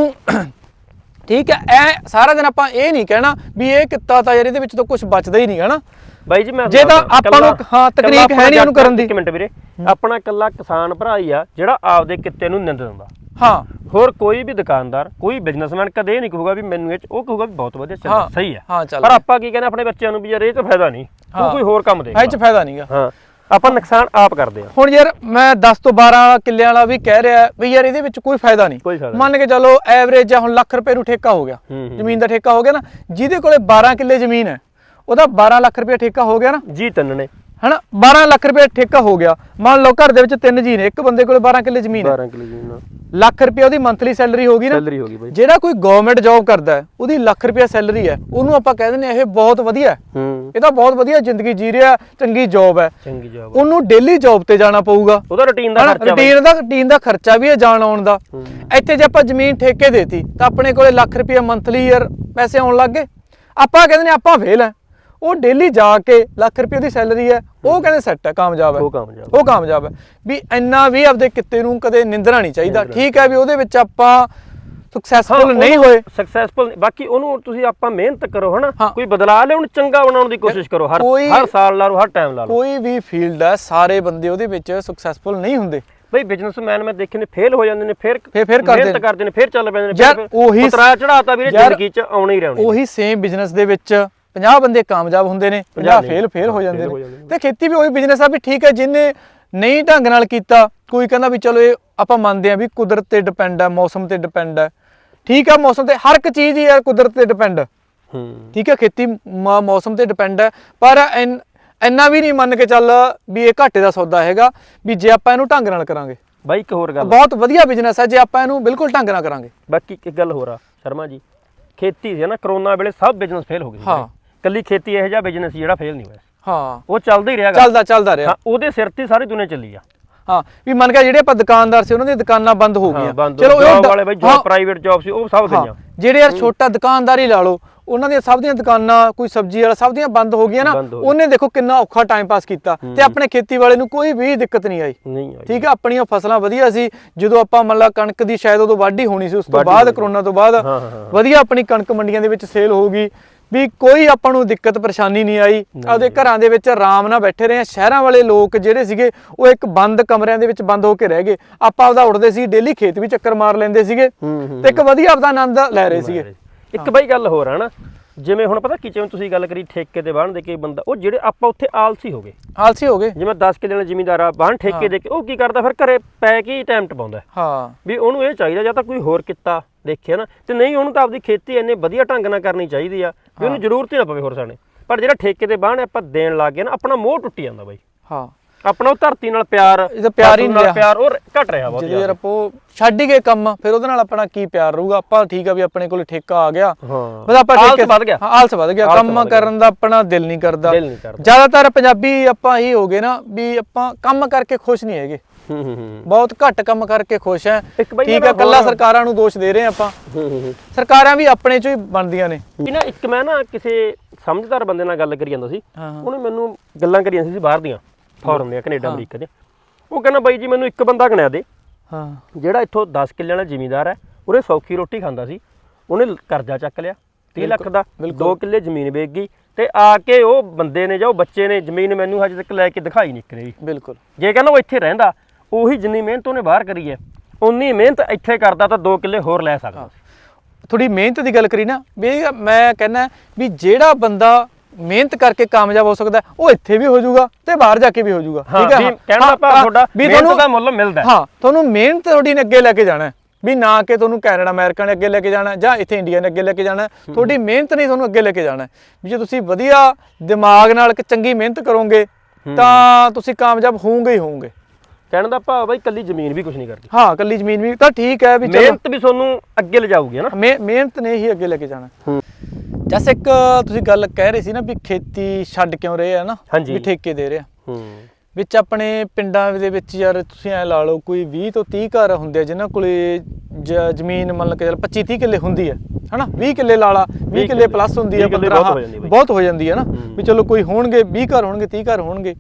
ਠੀਕ ਹੈ ਐ ਸਾਰਾ ਦਿਨ ਆਪਾਂ ਇਹ ਨਹੀਂ ਕਹਿਣਾ ਵੀ ਇਹ ਕਿੱਤਾ ਤਾਂ ਯਾਰ ਇਹਦੇ ਵਿੱਚ ਤਾਂ ਕੁਝ ਬਚਦਾ ਹੀ ਨਹੀਂ ਹੈ ਨਾ ਬਾਈ ਜੀ ਮੈਂ ਜੇ ਤਾਂ ਆਪਾਂ ਨੂੰ, ਹਾਂ, ਤਕਨੀਕ ਹੈ ਨਹੀਂ ਉਹਨੂੰ ਕਰਨ ਦੀ। ਇੱਕ ਮਿੰਟ ਵੀਰੇ। ਆਪਣਾ ਕੱਲਾ ਕਿਸਾਨ ਭਰਾ ਹੀ ਆ ਜਿਹੜਾ ਆਪਦੇ ਕਿੱਤੇ ਨੂੰ ਨਿੰਦ ਦਿੰਦਾ। ਹਾਂ। ਹੋਰ ਕੋਈ ਵੀ ਦੁਕਾਨਦਾਰ ਕੋਈ ਬਿਜ਼ਨਸਮੈਨ ਕਦੇ ਇਹ ਨਹੀਂ ਕਹੂਗਾ ਵੀ ਮੈਨੂੰ ਇਹ ਉਹ ਕਹੂਗਾ ਵੀ ਬਹੁਤ ਵਧੀਆ ਚੱਲ ਸਹੀ ਹੈ। ਪਰ। ਆਪਾਂ ਕੀ ਕਹਿੰਦੇ ਆਪਣੇ ਬੱਚਿਆਂ ਨੂੰ ਵੀ ਯਾਰ ਇਹ ਤਾਂ ਫਾਇਦਾ ਨਹੀਂ। ਤੂੰ। ਕੋਈ ਹੋਰ ਕੰਮ ਦੇਖ ਇਹ ਚ ਫਾਇਦਾ ਨਹੀਂਗਾ ਹਾਂ। ਆਪਾਂ ਨੁਕਸਾਨ ਆਪ ਕਰਦੇ ਆ ਹੁਣ ਯਾਰ ਮੈਂ 10 ਤੋਂ 12 ਕਿੱਲਿਆਂ ਵਾਲਾ ਵੀ ਕਹਿ ਰਿਹਾ ਵੀ ਯਾਰ ਇਹਦੇ ਵਿੱਚ ਕੋਈ ਫਾਇਦਾ ਨਹੀਂ। ਕੋਈ ਫਾਇਦਾ ਮੰਨ ਕੇ ਚੱਲੋ ਐਵਰੇਜ ਆ ਹੁਣ ਲੱਖ ਰੁਪਏ ਨੂੰ ਠੇਕਾ ਹੋ ਗਿਆ। ਹੂੰ, ਹੂੰ। ਜ਼ਮੀਨ ਦਾ ਠੇਕਾ ਹੋ ਗਿਆ ਨਾ ਜਿਹਦੇ ਕੋਲੇ 12 ਕਿੱਲੇ ਜ਼ਮੀਨ ਹੈ ਉਹਦਾ 12 ਲੱਖ ਰੁਪਏ ਠੇਕਾ ਹੋ ਗਿਆ ਨਾ। ਜੀ ਤਿੰਨ ਨੇ। ਹਨਾ? 12 ਲੱਖ ਰੁਪਏ ਠੇਕਾ ਹੋ ਗਿਆ। ਮੰਨ ਲਓ ਘਰ ਦੇ ਵਿੱਚ ਤਿੰਨ ਜੀ ਨੇ ਇੱਕ ਬੰਦੇ ਕੋਲੇ 12 ਕਿੱਲੇ ਜ਼ਮੀਨ ਹੈ। 12 ਕਿਲੋ ਜੀ ਨਾਲ ਲੱਖ ਰੁਪਏ ਉਹਦੀ ਮੰਥਲੀ ਸੈਲਰੀ ਹੋ ਗਈ ਨਾ। ਸੈਲਰੀ ਹੋ ਗਈ ਬਾਈ। ਜਿਹੜਾ ਕੋਈ ਗਵਰਨਮੈਂਟ ਜੌਬ ਕਰਦਾ ਹੈ ਉਹਦੀ ਲੱਖ ਰੁਪਏ ਸੈਲਰੀ ਹੈ। ਉਹਨੂੰ ਆਪਾਂ ਕਹਿ ਦਿੰਦੇ ਹਾਂ ਇਹ ਬਹੁਤ ਵਧੀਆ ਹੈ। ਹੂੰ। ਇਹ ਤਾਂ ਬਹੁਤ ਵਧੀਆ ਜ਼ਿੰਦਗੀ ਜੀ ਰਿਹਾ ਚੰਗੀ ਜੌਬ ਹੈ। ਚੰਗੀ ਜਵਾਬ ਉਹਨੂੰ ਡੇਲੀ ਜੌਬ ਤੇ ਜਾਣਾ ਪਊਗਾ। ਉਹਦਾ ਰੁਟੀਨ ਦਾ ਖਰਚਾ ਬਾਈ। ਰੂਟੀਨ ਦਾ ਰੂਟੀਨ ਦਾ ਖਰਚਾ ਵੀ ਹੈ ਜਾਣ ਆਉਣ ਦਾ। ਹੂੰ। ਇੱਥੇ ਜੇ ਆਪਾਂ ਜ਼ਮੀਨ ਠੇਕੇ ਦੇਤੀ ਤਾਂ ਆਪਣੇ ਕੋਲੇ ਲੱਖ ਰੁਪਏ ਮੰਥਲੀ ਯਾਰ ਪੈਸੇ ਆਉਣ ਲੱਗ ਗਏ। ਆਪਾਂ ਕਹਿੰਦੇ ਨੇ ਆਪਾਂ ਫੇਲ ਹੈ। ਉਹ ਡੇਲੀ ਜਾ ਕੇ ਲੱਖ ਰੁਪਏ ਦੀ ਸੈਲਰੀ ਹੈ ਉਹ ਕਹਿੰਦੇ ਸੈੱਟ ਹੈ ਕਾਮਯਾਬ ਹੈ। ਉਹ ਕਾਮਯਾਬ ਉਹ ਕਾਮਯਾਬ ਹੈ। ਵੀ ਇੰਨਾ ਵੀ ਆਪਦੇ ਕਿੱਤੇ ਨੂੰ ਕਦੇ ਨਿੰਦਣਾ ਨਹੀਂ ਚਾਹੀਦਾ। ਠੀਕ ਹੈ ਵੀ ਉਹਦੇ ਵਿੱਚ ਆਪਾਂ ਸਕਸੈਸਫੁਲ ਨਹੀਂ ਹੋਏ। ਸਕਸੈਸਫੁਲ ਬਾਕੀ ਉਹਨੂੰ ਤੁਸੀਂ ਆਪਾਂ ਮਿਹਨਤ ਕਰੋ ਹਨਾ? ਹਾਂ। ਕੋਈ ਬਦਲਾ ਲਿਆਉਣ ਚੰਗਾ ਬਣਾਉਣ ਦੀ ਕੋਸ਼ਿਸ਼ ਕਰੋ। ਹਰ ਕੋਈ- ਹਰ ਸਾਲ ਲਾ ਲਓ ਹਰ ਟਾਈਮ ਲਾ ਲਓ। ਕੋਈ ਵੀ ਫੀਲਡ ਹੈ ਸਾਰੇ ਬੰਦੇ ਉਹਦੇ ਵਿੱਚ ਸਕਸੈਸਫੁਲ ਨਹੀਂ ਹੁੰਦੇ। ਬਈ ਬਿਜ਼ਨਸਮੈਨ ਮੈਂ ਦੇਖੇ ਨੇ ਫੇਲ ਹੋ ਜਾਂਦੇ ਨੇ ਫਿਰ ਫਿਰ- ਫਿਰ ਕਰਦੇ ਮਿਹਨਤ ਨੇ। ਕਰਦੇ ਨੇ ਫਿਰ ਚੱਲ ਪੈਂਦੇ ਨੇ ਯਾਰ, ਉਹੀ- ਉਤਰਾ ਚੜਾਤਾ ਵੀਰੇ ਯਾਰ, ਜ਼ਿੰਦਗੀ 'ਚ ਆਉਣਾ ਹੀ ਰਹਿਣਾ। ਉਹੀ ਸੇਮ ਬਿਜ਼ਨਸ ਦੇ ਵਿੱਚ 50 ਬੰਦੇ ਕਾਮਯਾਬ ਹੁੰਦੇ ਨੇ 50 ਪੰਜਾਹ ਫੇਲ ਫੇਲ ਹੋ ਜਾਂਦੇ ਨੇ। ਤੇ ਖੇਤੀ ਵੀ ਉਹੀ ਬਿਜ਼ਨਸ ਆ ਵੀ ਠੀਕ ਹੈ ਜਿਹਨੇ ਨਹੀਂ ਢੰਗ ਨਾਲ ਕੀਤਾ ਕੋਈ ਕਹਿੰਦਾ ਵੀ ਚਲੋ ਇਹ ਆਪਾਂ ਮੰਨਦੇ ਆ ਵੀ ਕੁਦਰਤ ਤੇ ਡਿਪੈਂਡ ਹੈ ਮੌਸਮ ਤੇ ਡਿਪੈਂਡ ਹੈ ਠੀਕ ਹੈ ਮੌਸਮ ਤੇ ਹਰ ਇੱਕ ਚੀਜ਼ ਹੀ ਯਾਰ ਕੁਦਰਤ ਤੇ ਡਿਪੈਂਡ ਹੂੰ। ਠੀਕ ਹੈ ਖੇਤੀ ਮੌਸਮ ਤੇ ਡਿਪੈਂਡ ਹੈ ਪਰ ਇੰਨ- ਵੀ ਨਹੀਂ ਮੰਨ ਕੇ ਚੱਲ ਵੀ ਇਹ ਘਾਟੇ ਦਾ ਸੌਦਾ ਹੈਗਾ ਵੀ ਜੇ ਆਪਾਂ ਇਹਨੂੰ ਢੰਗ ਨਾਲ ਕਰਾਂਗੇ। ਬਾਈ ਇੱਕ ਹੋਰ ਗੱਲ। ਬਹੁਤ ਵਧੀਆ ਬਿਜ਼ਨਸ ਹੈ ਜੇ ਆਪਾਂ ਇਹਨੂੰ ਬਿਲਕੁਲ ਢੰਗ ਨਾਲ ਕਰਾਂਗੇ। ਬਾਕੀ ਇੱਕ ਗੱਲ ਹੋਰ ਆ ਸ਼ਰਮਾ ਜੀ। ਖੇਤੀ ਸੀ ਨਾ ਕਰੋਨਾ ਵੇਲੇ ਸਭ ਬਿਜ਼ਨਸ ਫੇਲ ਹੋ ਗਏ ਹਾਂ। ਕੱਲੀ ਖੇਤੀ ਇਹੋ ਜਿਹਾ ਬਿਜ਼ਨਸ ਜਿਹੜਾ ਫੇਲ ਨਹੀਂ ਹੋਇਆ। ਹਾਂ। ਉਹ ਚੱਲਦਾ ਹੀ ਰਿਹਾ ਗਾ। ਚੱਲਦਾ ਚੱਲਦਾ ਰਿਹਾ। ਹਾਂ ਉਹਦੇ ਸਿਰ ਤੇ ਸਾਰੀ ਦੁਨੀਆ ਚੱਲੀ ਆ। ਹਾਂ ਵੀ ਮੰਨ ਕੇ ਜਿਹੜੇ ਆਪਾਂ ਦੁਕਾਨਦਾਰ ਸੀ ਉਹਨਾਂ ਦੀਆਂ ਦੁਕਾਨਾਂ ਬੰਦ ਹੋ ਹਾਂ ਗਈਆਂ। ਬੰਦ ਚਲੋ ਜੋਬ ਵਾਲੇ ਬਾਈ ਹਾਂ, ਜੋਬ ਪ੍ਰਾਈਵੇਟ ਜੌਬ ਸੀ ਉਹ ਸਭ ਹਾਂ, ਗਈਆਂ। ਜਿਹੜੇ ਯਾਰ ਛੋਟਾ ਦੁਕਾਨਦਾਰ ਹੀ ਲਾ ਲਓ ਉਹਨਾਂ ਦੀਆਂ ਸਭ ਦੀਆਂ ਦੁਕਾਨਾਂ ਕੋਈ ਸਬਜ਼ੀ ਵਾਲਾ ਸਭ ਦੀਆਂ ਬੰਦ ਹੋ ਗਈਆਂ ਨਾ। ਬੰਦ ਹੋ ਗਈਆਂ। ਉਹਨੇ ਦੇਖੋ ਕਿੰਨਾ ਔਖਾ ਟਾਈਮ ਪਾਸ ਕੀਤਾ ਤੇ ਆਪਣੇ ਖੇਤੀ ਵਾਲੇ ਨੂੰ ਕੋਈ ਵੀ ਦਿੱਕਤ ਨਹੀਂ ਆਈ। ਨਹੀਂ ਆਈ। ਠੀਕ ਹੈ ਆਪਣੀਆਂ ਫਸਲਾਂ ਵਧੀਆ ਸੀ। ਜਦੋਂ ਆਪਾਂ ਮੰਨ ਲਾ ਕਣਕ ਦੀ ਸ਼ਾਇਦ ਉਦੋਂ ਵਾਢੀ ਹੋਣੀ ਸੀ ਉਸ ਤੋਂ ਬਾਅਦ। ਕਰੋਨਾ ਤੋਂ ਬਾਅਦ ਹਾਂ, ਹਾਂ, ਹਾਂ। ਵਧੀਆ ਆਪਣੀ ਕਣਕ ਮੰਡੀਆਂ ਦੇ ਵਿੱਚ ਸੇਲ ਹੋ ਗਈ। ਵੀ ਕੋਈ ਆਪਾਂ ਨੂੰ ਦਿੱਕਤ ਪਰੇਸ਼ਾਨੀ ਨਹੀਂ ਆਈ। ਆਪਦੇ ਘਰਾਂ ਦੇ ਵਿੱਚ ਆਰਾਮ ਨਾਲ ਬੈਠੇ ਰਹੇ ਆ ਸ਼ਹਿਰਾਂ ਵਾਲੇ ਲੋਕ ਜਿਹੜੇ ਸੀਗੇ ਉਹ ਇੱਕ ਬੰਦ ਕਮਰਿਆਂ ਦੇ ਵਿੱਚ ਬੰਦ ਹੋ ਕੇ ਰਹਿ ਗਏ। ਆਪਾਂ ਆਪਦਾ ਉੱਠਦੇ ਸੀ ਡੇਲੀ ਖੇਤ ਵੀ ਚੱਕਰ ਮਾਰ ਲੈਂਦੇ ਸੀਗੇ। ਹੂੰ, ਹੂੰ, ਤੇ ਇੱਕ ਵਧੀਆ ਆਪਦਾ ਆਨੰਦ ਲੈ ਰਹੇ ਸੀਗੇ। ਇੱਕ ਬਾਈ ਗੱਲ ਹੋਰ ਆ ਨਾ। ਜਿਵੇਂ ਹੁਣ ਪਤਾ ਕੀ ਜਿਵੇਂ ਤੁਸੀਂ ਗੱਲ ਕਰੀ ਠੇਕੇ ਤੇ ਬਾਹਣ ਦੇ ਕੇ ਬੰਦਾ ਉਹ ਜਿਹੜੇ ਆਪਾਂ ਉੱਥੇ ਆਲਸੀ ਹੋ ਗਏ। ਆਲਸੀ ਹੋ ਗਏ। ਜਿਵੇਂ 10 ਕਿ ਦਿਨ ਜ਼ਿਮੀਂਦਾਰ ਆ ਬਾਹਣ ਠੇਕੇ ਦੇ ਕੇ ਉਹ ਕੀ ਕਰਦਾ ਫਿਰ ਘਰੇ ਪੈ ਕੇ ਹੀ ਟਾਈਮ ਟਪਾਉਂਦਾ। ਹਾਂ। ਵੀ ਉਹਨੂੰ ਇਹ ਚਾਹੀਦਾ ਜਾਂ ਤਾਂ ਕੋਈ ਹੋਰ ਕਿੱਤਾ ਦੇਖਿਆ ਨਾ ਤੇ ਨਹੀਂ ਉਹਨੂੰ ਤਾਂ ਆਪਦੀ ਖੇਤੀ ਇੰਨੇ ਵਧੀਆ ਢੰਗ ਨਾਲ ਕਰਨੀ ਚਾਹੀਦੀ ਆ ਵੀ ਉਹਨੂੰ ਜ਼ਰੂਰਤ ਹੀ ਨਾ ਪਵੇ ਹੋਰ ਸਾਨੇ ਪਰ ਜਿਹੜਾ ਠੇਕੇ ਤੇ ਬਾਹਣ ਆਪਾਂ ਦੇਣ ਲੱਗ ਗਏ ਨਾ ਆਪਣਾ ਮੋਹ ਟੁੱਟੀ ਜਾਂਦਾ ਬਾਈ। ਹਾਂ। ਆਪਣਾ ਉਹ ਧਰਤੀ ਨਾਲ ਪਿਆਰ ਇਹ ਤਾਂ ਪਿਆਰ ਹੀ ਨਾਲ। ਪਿਆਰ ਉਹ ਘਟ ਰਿਹਾ ਬਹੁਤ ਜਦੋਂ ਯਾਰ ਆਪੋ ਛੱਡ ਹੀ ਗਏ ਕੰਮ ਫਿਰ ਉਹਦੇ ਨਾਲ ਆਪਣਾ ਕੀ ਪਿਆਰ ਰਹੂਗਾ? ਆਪਾਂ ਠੀਕ ਆ ਵੀ ਆਪਣੇ ਕੋਲ ਠੇਕਾ ਆ ਗਿਆ। ਹਾਂ। ਬਸ ਆਪਾਂ ਠੇਕੇ- ਵੱਧ ਗਿਆ। ਹਾਂ, ਆਲਸ ਵੱਧ ਗਿਆ। ਕੰਮ। ਕਰਨ ਦਾ ਆਪਣਾ ਦਿਲ ਨਹੀਂ ਕਰਦਾ। ਜ਼ਿਆਦਾਤਰ ਪੰਜਾਬੀ ਆਪਾਂ ਹੀ ਹੋ ਗਏ ਨਾ ਵੀ ਆਪਾਂ ਕੰਮ ਕਰਕੇ ਖੁਸ਼ ਨਹੀਂ ਹੈਗੇ। ਬਹੁਤ ਘੱਟ ਕੰਮ ਕਰਕੇ ਖੁਸ਼ ਹੈ। ਠੀਕ ਹੈ ਕੱਲਾ ਸਰਕਾਰਾਂ ਨੂੰ ਦੋਸ਼ ਦੇ ਰਹੇ ਆਪਾਂ। ਸਰਕਾਰਾਂ ਵੀ ਆਪਣੇ ਚੋਂ ਹੀ ਬਣਦੀਆਂ ਨੇ। ਇਹ ਨਾ ਇੱਕ ਮੈਂ ਨਾ ਕਿਸੇ ਸਮਝਦਾਰ ਬੰਦੇ ਨਾਲ ਗੱਲ ਕਰੀ ਜਾਂਦਾ ਸੀ। ਉਹਨੇ ਮੈਨੂੰ ਗੱਲਾਂ ਕਰੀਆਂ ਸੀ ਬਾਹਰ ਦੀਆਂ। ਫੋਰਨ ਦੀਆਂ ਕੈਨੇਡਾ ਅਮਰੀਕਾ ਦੀਆਂ ਉਹ ਕਹਿੰਦਾ ਬਾਈ ਜੀ ਮੈਨੂੰ ਇੱਕ ਬੰਦਾ ਗਣਿਆ ਦੇ। ਹਾਂ। ਜਿਹੜਾ ਇੱਥੋਂ 10 ਕਿੱਲੇ ਵਾਲਾ ਜ਼ਿਮੀਂਦਾਰ ਹੈ ਉਹਨੇ ਸੌਖੀ ਰੋਟੀ ਖਾਂਦਾ ਸੀ। ਉਹਨੇ ਕਰਜ਼ਾ ਚੱਕ ਲਿਆ 30 ਲੱਖ ਦਾ। ਬਿਲਕੁਲ। 2 ਕਿੱਲੇ ਜ਼ਮੀਨ ਵੇਚ ਗਈ ਤੇ ਆ ਕੇ ਉਹ ਬੰਦੇ ਨੇ ਜਾਂ ਉਹ ਬੱਚੇ ਨੇ ਜ਼ਮੀਨ ਮੈਨੂੰ ਹਜੇ ਤੱਕ ਲੈ ਕੇ ਦਿਖਾਈ ਨਹੀਂ ਕਰੀ। ਬਿਲਕੁਲ। ਜੇ ਕਹਿੰਦਾ ਉਹ ਇੱਥੇ ਰਹਿੰਦਾ ਉਹੀ ਜਿੰਨੀ ਮਿਹਨਤ ਉਹਨੇ ਬਾਹਰ ਕਰੀ ਹੈ ਉਨੀ ਮਿਹਨਤ ਇੱਥੇ ਕਰਦਾ ਤਾਂ 2 ਕਿੱਲੇ ਹੋਰ ਲੈ ਸਕਦਾ। ਥੋੜੀ ਮਿਹਨਤ ਦੀ ਗੱਲ ਕਰੀ ਨਾ ਵੀ ਮੈਂ ਕਹਿੰਦਾ ਵੀ ਜਿਹੜਾ ਬੰਦਾ ਮਿਹਨਤ ਕਰਕੇ ਕਾਮਯਾਬ ਹੋ ਸਕਦਾ ਹੈ, ਉਹ ਇੱਥੇ ਵੀ ਹੋ ਜਾਊਗਾ ਤੇ ਬਾਹਰ ਜਾ ਕੇ ਵੀ ਹੋ ਜਾਊਗਾ ਹਾਂ ਕਹਿਣ ਦਾ ਹਾਂ, ਭਾਵ ਹਾਂ, ਤੁਹਾਡਾ ਵੀ ਤੁਹਾਨੂੰ- ਦਾ ਮੁੱਲ ਮਿਲਦਾ ਹੈ। ਹਾਂ ਤੁਹਾਨੂੰ ਮਿਹਨਤ ਤੁਹਾਡੀ ਨੇ ਅੱਗੇ ਲੈ ਕੇ ਜਾਣਾ ਹੈ। ਵੀ ਨਾ ਕਿ ਤੁਹਾਨੂੰ ਕੈਨੇਡਾ ਅਮਰੀਕਾ ਨੇ ਅੱਗੇ ਲੈ ਕੇ ਜਾਣਾ ਹੈ ਜਾਂ ਇੱਥੇ ਇੰਡੀਆ ਨੇ ਅੱਗੇ ਲੈ ਕੇ ਜਾਣਾ ਹੈ। ਤੁਹਾਡੀ ਮਿਹਨਤ ਨੇ ਤੁਹਾਨੂੰ ਅੱਗੇ ਲੈ ਕੇ ਜਾਣਾ ਹੈ। ਵੀ ਜੇ ਤੁਸੀਂ ਵਧੀਆ ਦਿਮਾਗ ਨਾਲ ਇੱਕ ਚੰਗੀ ਮਿਹਨਤ ਕਰੋਗੇ ਤਾਂ ਤੁਸੀਂ ਕਾਮਯਾਬ ਹੋਵੋਗੇ ਹੀ ਹੋਵੋਗੇ ਕਹਿਣ ਦਾ ਭਾਵ ਬਈ ਕੱਲੀ ਜ਼ਮੀਨ ਵੀ ਕੁਝ ਨਹੀਂ ਕਰਦੀ ਹਾਂ ਕੱਲੀ ਜ਼ਮੀਨ ਵੀ ਤਾਂ ਠੀਕ ਹੈ ਵੀ ਮਿਹਨਤ ਵੀ ਤੁਹਾਨੂੰ ਅੱਗੇ ਲਿਜਾਊਗੀ ਨਾ ਮਿਹ- ਮਿਹਨਤ ਨੇ ਹੀ ਅੱਗੇ ਲੈ ਕੇ ਜਾਣਾ ਹੂੰ ਜੈਸੇ ਇੱਕ ਤੁਸੀਂ ਗੱਲ ਕਹਿ ਰਹੇ ਸੀ ਨਾ ਵੀ ਖੇਤੀ ਛੱਡ ਕਿਉਂ ਰਹੇ ਆ ਨਾ। ਵੀ ਠੇਕੇ ਦੇ ਰਹੇ ਆ। ਹੂੰ। ਵਿੱਚ ਆਪਣੇ ਪਿੰਡਾਂ ਦੇ ਵਿੱਚ ਯਾਰ ਤੁਸੀਂ ਐ ਲਾ ਲਓ ਕੋਈ 20 ਤੋਂ 30 ਘਰ ਹੁੰਦੇ ਆ ਜਿਨ੍ਹਾਂ ਕੋਲੇ ਜ਼ਮੀਨ ਮੰਨ ਕੇ ਚੱਲ 25 30 ਕਿੱਲੇ ਹੁੰਦੀ ਹੈ ਹਨਾ? 20 ਕਿੱਲੇ ਲਾ ਲਾ 20 ਕਿੱਲੇ ਪਲੱਸ ਹੁੰਦੀ ਹੈ 20 ਕਿੱਲੇ 15 ਬਹੁਤ ਹੋ ਜਾਂਦੀ ਹੋ ਨਾ। ਵੀ ਚਲੋ ਕੋਈ ਹੋਣਗੇ 20 ਘਰ ਹੋਣਗੇ 30 ਘਰ ਹੋਣਗੇ।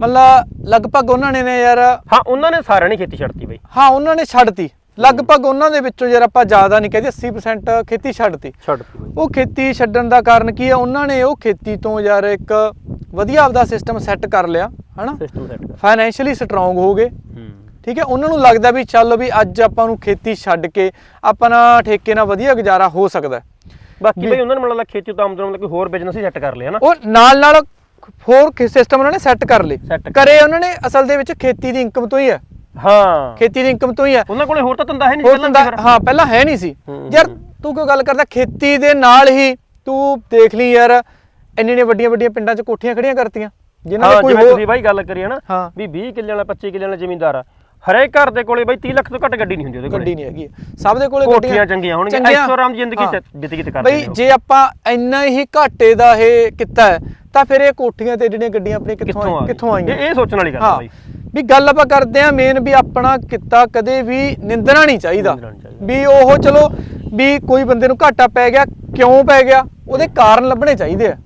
ਮਤਲਬ ਲਗਭਗ ਉਹਨਾਂ ਨੇ ਨੇ ਯਾਰ ਹਾਂ ਉਹਨਾਂ ਨੇ ਸਾਰਿਆਂ ਨੇ ਖੇਤੀ ਛੱਡਤੀ ਬਈ। ਹਾਂ ਉਹਨਾਂ ਨੇ ਛੱਡਤੀ ਲਗਭਗ ਉਹਨਾਂ ਦੇ ਵਿੱਚੋਂ ਯਾਰ ਆਪਾਂ ਜ਼ਿਆਦਾ ਨਹੀਂ ਕਹਿੰਦੇ 80% ਖੇਤੀ ਛੱਡਤੀ। ਛੱਡਤੀ ਬਈ। ਉਹ ਖੇਤੀ ਛੱਡਣ ਦਾ ਕਾਰਨ ਕੀ ਹੈ ਉਹਨਾਂ ਨੇ ਉਹ ਖੇਤੀ ਤੋਂ ਯਾਰ ਇੱਕ ਵਧੀਆ ਆਪਦਾ ਸਿਸਟਮ ਸੈੱਟ ਕਰ ਲਿਆ ਹਨਾ? ਸਿਸਟਮ ਸੈੱਟ ਕਰ। ਫਾਈਨੈਂਸ਼ੀਅਲੀ ਸਟਰੋਂਗ ਹੋ ਗਏ। ਠੀਕ ਹੈ ਉਹਨਾਂ ਨੂੰ ਲੱਗਦਾ ਵੀ ਚੱਲ ਵੀ ਅੱਜ ਆਪਾਂ ਨੂੰ ਖੇਤੀ ਛੱਡ ਕੇ ਆਪਣਾ ਠੇਕੇ ਨਾਲ ਵਧੀਆ ਗੁਜ਼ਾਰਾ ਹੋ ਸਕਦਾ। ਬਾਕੀ ਬਈ ਉਹਨਾਂ ਨੇ ਮਤਲਬ ਖੇਤੀ ਤੋਂ ਆਮਦਨ ਮਤਲਬ ਕੋਈ ਹੋਰ ਬਿਜ਼ਨਸ ਹੀ ਸੈੱਟ ਕਰ ਲਿਆ ਨਾ। ਉਹ ਨਾਲ ਨਾਲ ਹੋਰ ਸਿਸਟਮ ਉਹਨਾਂ ਨੇ ਸੈੱਟ ਕਰ ਲਏ। ਕਰੇ ਉਹਨਾਂ ਨੇ ਅਸਲ ਦੇ ਵਿੱਚ ਖੇਤੀ ਦੀ ਇਨਕਮ ਤੋਂ ਹੀ ਹੈ। ਹਾਂ ਖੇਤੀ ਦੀ ਇਨਕਮ ਤੋਂ ਹੀ ਹੈ ਉਹਨਾਂ ਕੋਲੇ ਹੋਰ ਤਾਂ ਧੰਦਾ ਹੈ ਨਹੀਂ ਹੋਰ ਪਹਿਲਾਂ? ਹਾਂ ਪਹਿਲਾਂ ਹੈ ਨਹੀਂ ਸੀ ਯਾਰ। ਤੂੰ ਕਿਉਂ ਗੱਲ ਕਰਦਾ ਖੇਤੀ ਦੇ ਨਾਲ ਹੀ ਤੂੰ ਦੇਖ ਲਈ ਯਾਰ ਇੰਨੇ ਨੇ ਵੱਡੀਆਂ ਵੱਡੀਆਂ ਪਿੰਡਾਂ 'ਚ ਕੋਠੀਆਂ ਖੜੀਆਂ ਕਰਤੀਆਂ ਜਿਨ੍ਹਾਂ ਦੇ ਕੋਈ ਤੁਸੀਂ ਬਾਈ ਗੱਲ ਕਰੀ ਹੈ ਨਾ। ਵੀ 20 ਕਿੱਲੇ ਵਾਲਾ 25 ਕਿੱਲੇ ਵਾਲਾ ਜ਼ਮੀਂਦਾਰ ਆ ਹਰੇਕ ਘਰ ਦੇ ਕੋਲੇ ਬਾਈ 30 ਲੱਖ ਤੋਂ ਘੱਟ ਗੱਡੀ ਨਹੀਂ ਹੁੰਦੀ ਉਹਦੇ ਕੋਲੇ ਗੱਡੀ ਨਹੀਂ ਹੈਗੀ ਸਭ ਦੇ ਕੋਲੇ ਕੋਠੀਆਂ ਚੰਗੀਆਂ ਹੋਣਗੀਆਂ। ਐਸੋ ਆਰਾਮ ਜ਼ਿੰਦਗੀ। ਚ ਬਤੀਤ ਕਰਦੇ ਬਈ ਨੇ ਉਹ। ਜੇ ਆਪਾਂ ਇੰਨਾ ਹੀ ਘਾਟੇ ਦਾ ਇਹ ਕੀਤਾ ਹੈ, ਤਾਂ ਫਿਰ ਇਹ ਕੋਠੀਆਂ ਤੇ ਜਿਹੜੀਆਂ ਗੱਡੀਆਂ ਆਪਣੇ ਕਿੱਥੋਂ ਕਿੱਥੋਂ ਆ ਆਈਆਂ? ਇਹ ਇਹ ਸੋਚਣ ਵਾਲੀ ਗੱਲ ਹਾਂ। ਬਾਈ। ਵੀ ਗੱਲ ਆਪਾਂ ਕਰਦੇ ਆ ਮੇਨ ਵੀ ਆਪਣਾ ਕਿੱਤਾ ਕਦੇ ਵੀ ਨਿੰਦਣਾ ਨਹੀਂ ਚਾਹੀਦਾ। ਨਿੰਦਣਾ ਨਹੀਂ ਚਾਹੀਦਾ। ਵੀ ਉਹ ਚਲੋ ਵੀ ਕੋਈ ਬੰਦੇ ਨੂੰ ਘਾਟਾ ਪੈ ਗਿਆ ਕਿਉਂ ਪੈ ਗਿਆ? ਉਹਦੇ ਕਾਰਨ ਲੱਭਣੇ ਚਾਹੀਦੇ ਆ।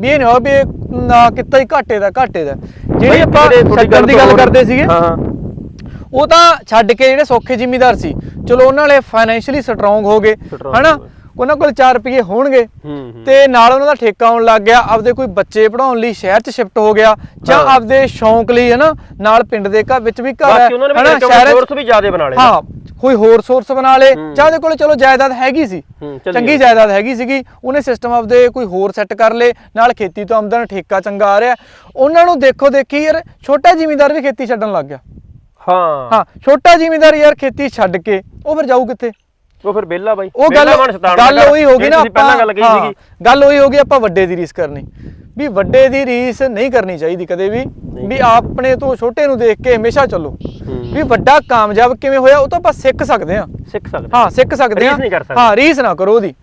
ਵੀ ਇਹ ਨਾ ਵੀ ਇਹ ਨਾ ਕਿੱਤਾ ਹੀ ਘਾਟੇ ਦਾ ਘਾਟੇ ਦਾ। ਜਿਹੜੀ ਆਪਾਂ ਛੱਡਣ ਦੀ ਗੱਲ ਕਰਦੇ ਸੀਗੇ ਹਾਂ ਹਾਂ। ਉਹ ਤਾਂ ਛੱਡ ਕੇ ਜਿਹੜੇ ਸੌਖੇ ਜ਼ਿਮੀਦਾਰ ਸੀ। ਚਲੋ ਉਹਨਾਂ ਵਾਲੇ ਫਾਈਨੈਂਸ਼ੀਅਲੀ ਸਟਰੋਂਗ ਹੋ ਗਏ Strong ਹਨਾ? ਹੋ ਗਏ। ਉਹਨਾਂ ਕੋਲ 4 ਰੁਪਏ ਹੋਣਗੇ ਤੇ ਨਾਲ ਉਹਨਾਂ ਦਾ ਠੇਕਾ ਆਉਣ ਲੱਗ ਗਿਆ ਆਪਦੇ ਕੋਈ ਬੱਚੇ ਪੜਾਉਣ ਲਈ ਸ਼ਹਿਰ 'ਚ ਸ਼ਿਫਟ ਹੋ ਗਿਆ ਜਾਂ। ਆਪਦੇ ਸ਼ੌਂਕ ਲਈ ਹਨਾ ਨਾਲ ਪਿੰਡ ਦੇ ਘਰ ਵਿੱਚ ਵੀ ਘਰ ਹੈ ਹਨਾ, ਸ਼ਹਿਰ ਸੋਰਸ ਵੀ ਜ਼ਿਆਦਾ ਬਣਾ ਲਏ। ਹਾਂ ਕੋਈ ਹੋਰ ਸੋਰਸ ਬਣਾ ਲੇ। ਜਾਂ ਉਹਦੇ ਕੋਲ ਚਲੋ ਜਾਇਦਾਦ ਹੈਗੀ ਸੀ ਚੰਗੀ। ਜਾਇਦਾਦ ਹੈਗੀ ਸੀਗੀ ਉਹਨੇ ਸਿਸਟਮ ਆਪਦੇ ਕੋਈ ਹੋਰ ਸੈੱਟ ਕਰ ਲੇ ਨਾਲ ਖੇਤੀ ਤੋਂ ਆਮਦਨ ਠੇਕਾ ਚੰਗਾ ਆ ਰਿਹਾ ਉਹਨਾਂ ਨੂੰ ਦੇਖੋ ਦੇਖੀ ਯਾਰ ਛੋਟਾ ਜ਼ਿਮੀਂਦਾਰ ਵੀ ਖੇਤੀ ਛੱਡਣ ਲੱਗ ਗਿਆ ਹਾਂ ਹਾਂ ਛੋਟਾ ਜ਼ਿਮੀਂਦਾਰ ਯਾਰ ਖੇਤੀ ਛੱਡ ਕੇ ਉਹ ਫਿਰ ਜਾਊ ਕਿੱਥੇ ਉਹ ਫਿਰ ਬੇਲਾ ਬਾਈ। ਉਹ ਗੱਲ ਗੱਲ। ਉਹੀ ਹੋ ਗਈ ਨਾ ਪਹਿਲਾਂ ਗੱਲ ਕਹੀ ਸੀਗੀ। ਗੱਲ ਉਹੀ ਹੋ ਗਈ ਆਪਾਂ ਵੱਡੇ ਦੀ ਰੀਸ ਕਰਨੀ। ਵੀ ਵੱਡੇ ਦੀ ਰੀਸ ਨਹੀਂ ਕਰਨੀ ਚਾਹੀਦੀ ਕਦੇ ਵੀ। ਵੀ ਆਪਣੇ ਤੋਂ ਛੋਟੇ ਨੂੰ ਦੇਖ ਕੇ ਹਮੇਸ਼ਾ ਚੱਲੋ। ਵੀ ਵੱਡਾ ਕਾਮਯਾਬ ਕਿਵੇਂ ਹੋਇਆ ਉਹ ਤਾਂ ਆਪਾਂ ਸਿੱਖ ਸਕਦੇ ਹਾਂ। ਸਿੱਖ ਸਕਦੇ ਹਾਂ। ਸਿੱਖ ਸਕਦੇ ਹਾਂ। ਰੀਸ ਨਹੀਂ ਕਰ ਸਕਦੇ। ਹਾਂ ਰੀਸ ਨਾ ਕਰੋ ਉਹਦੀ।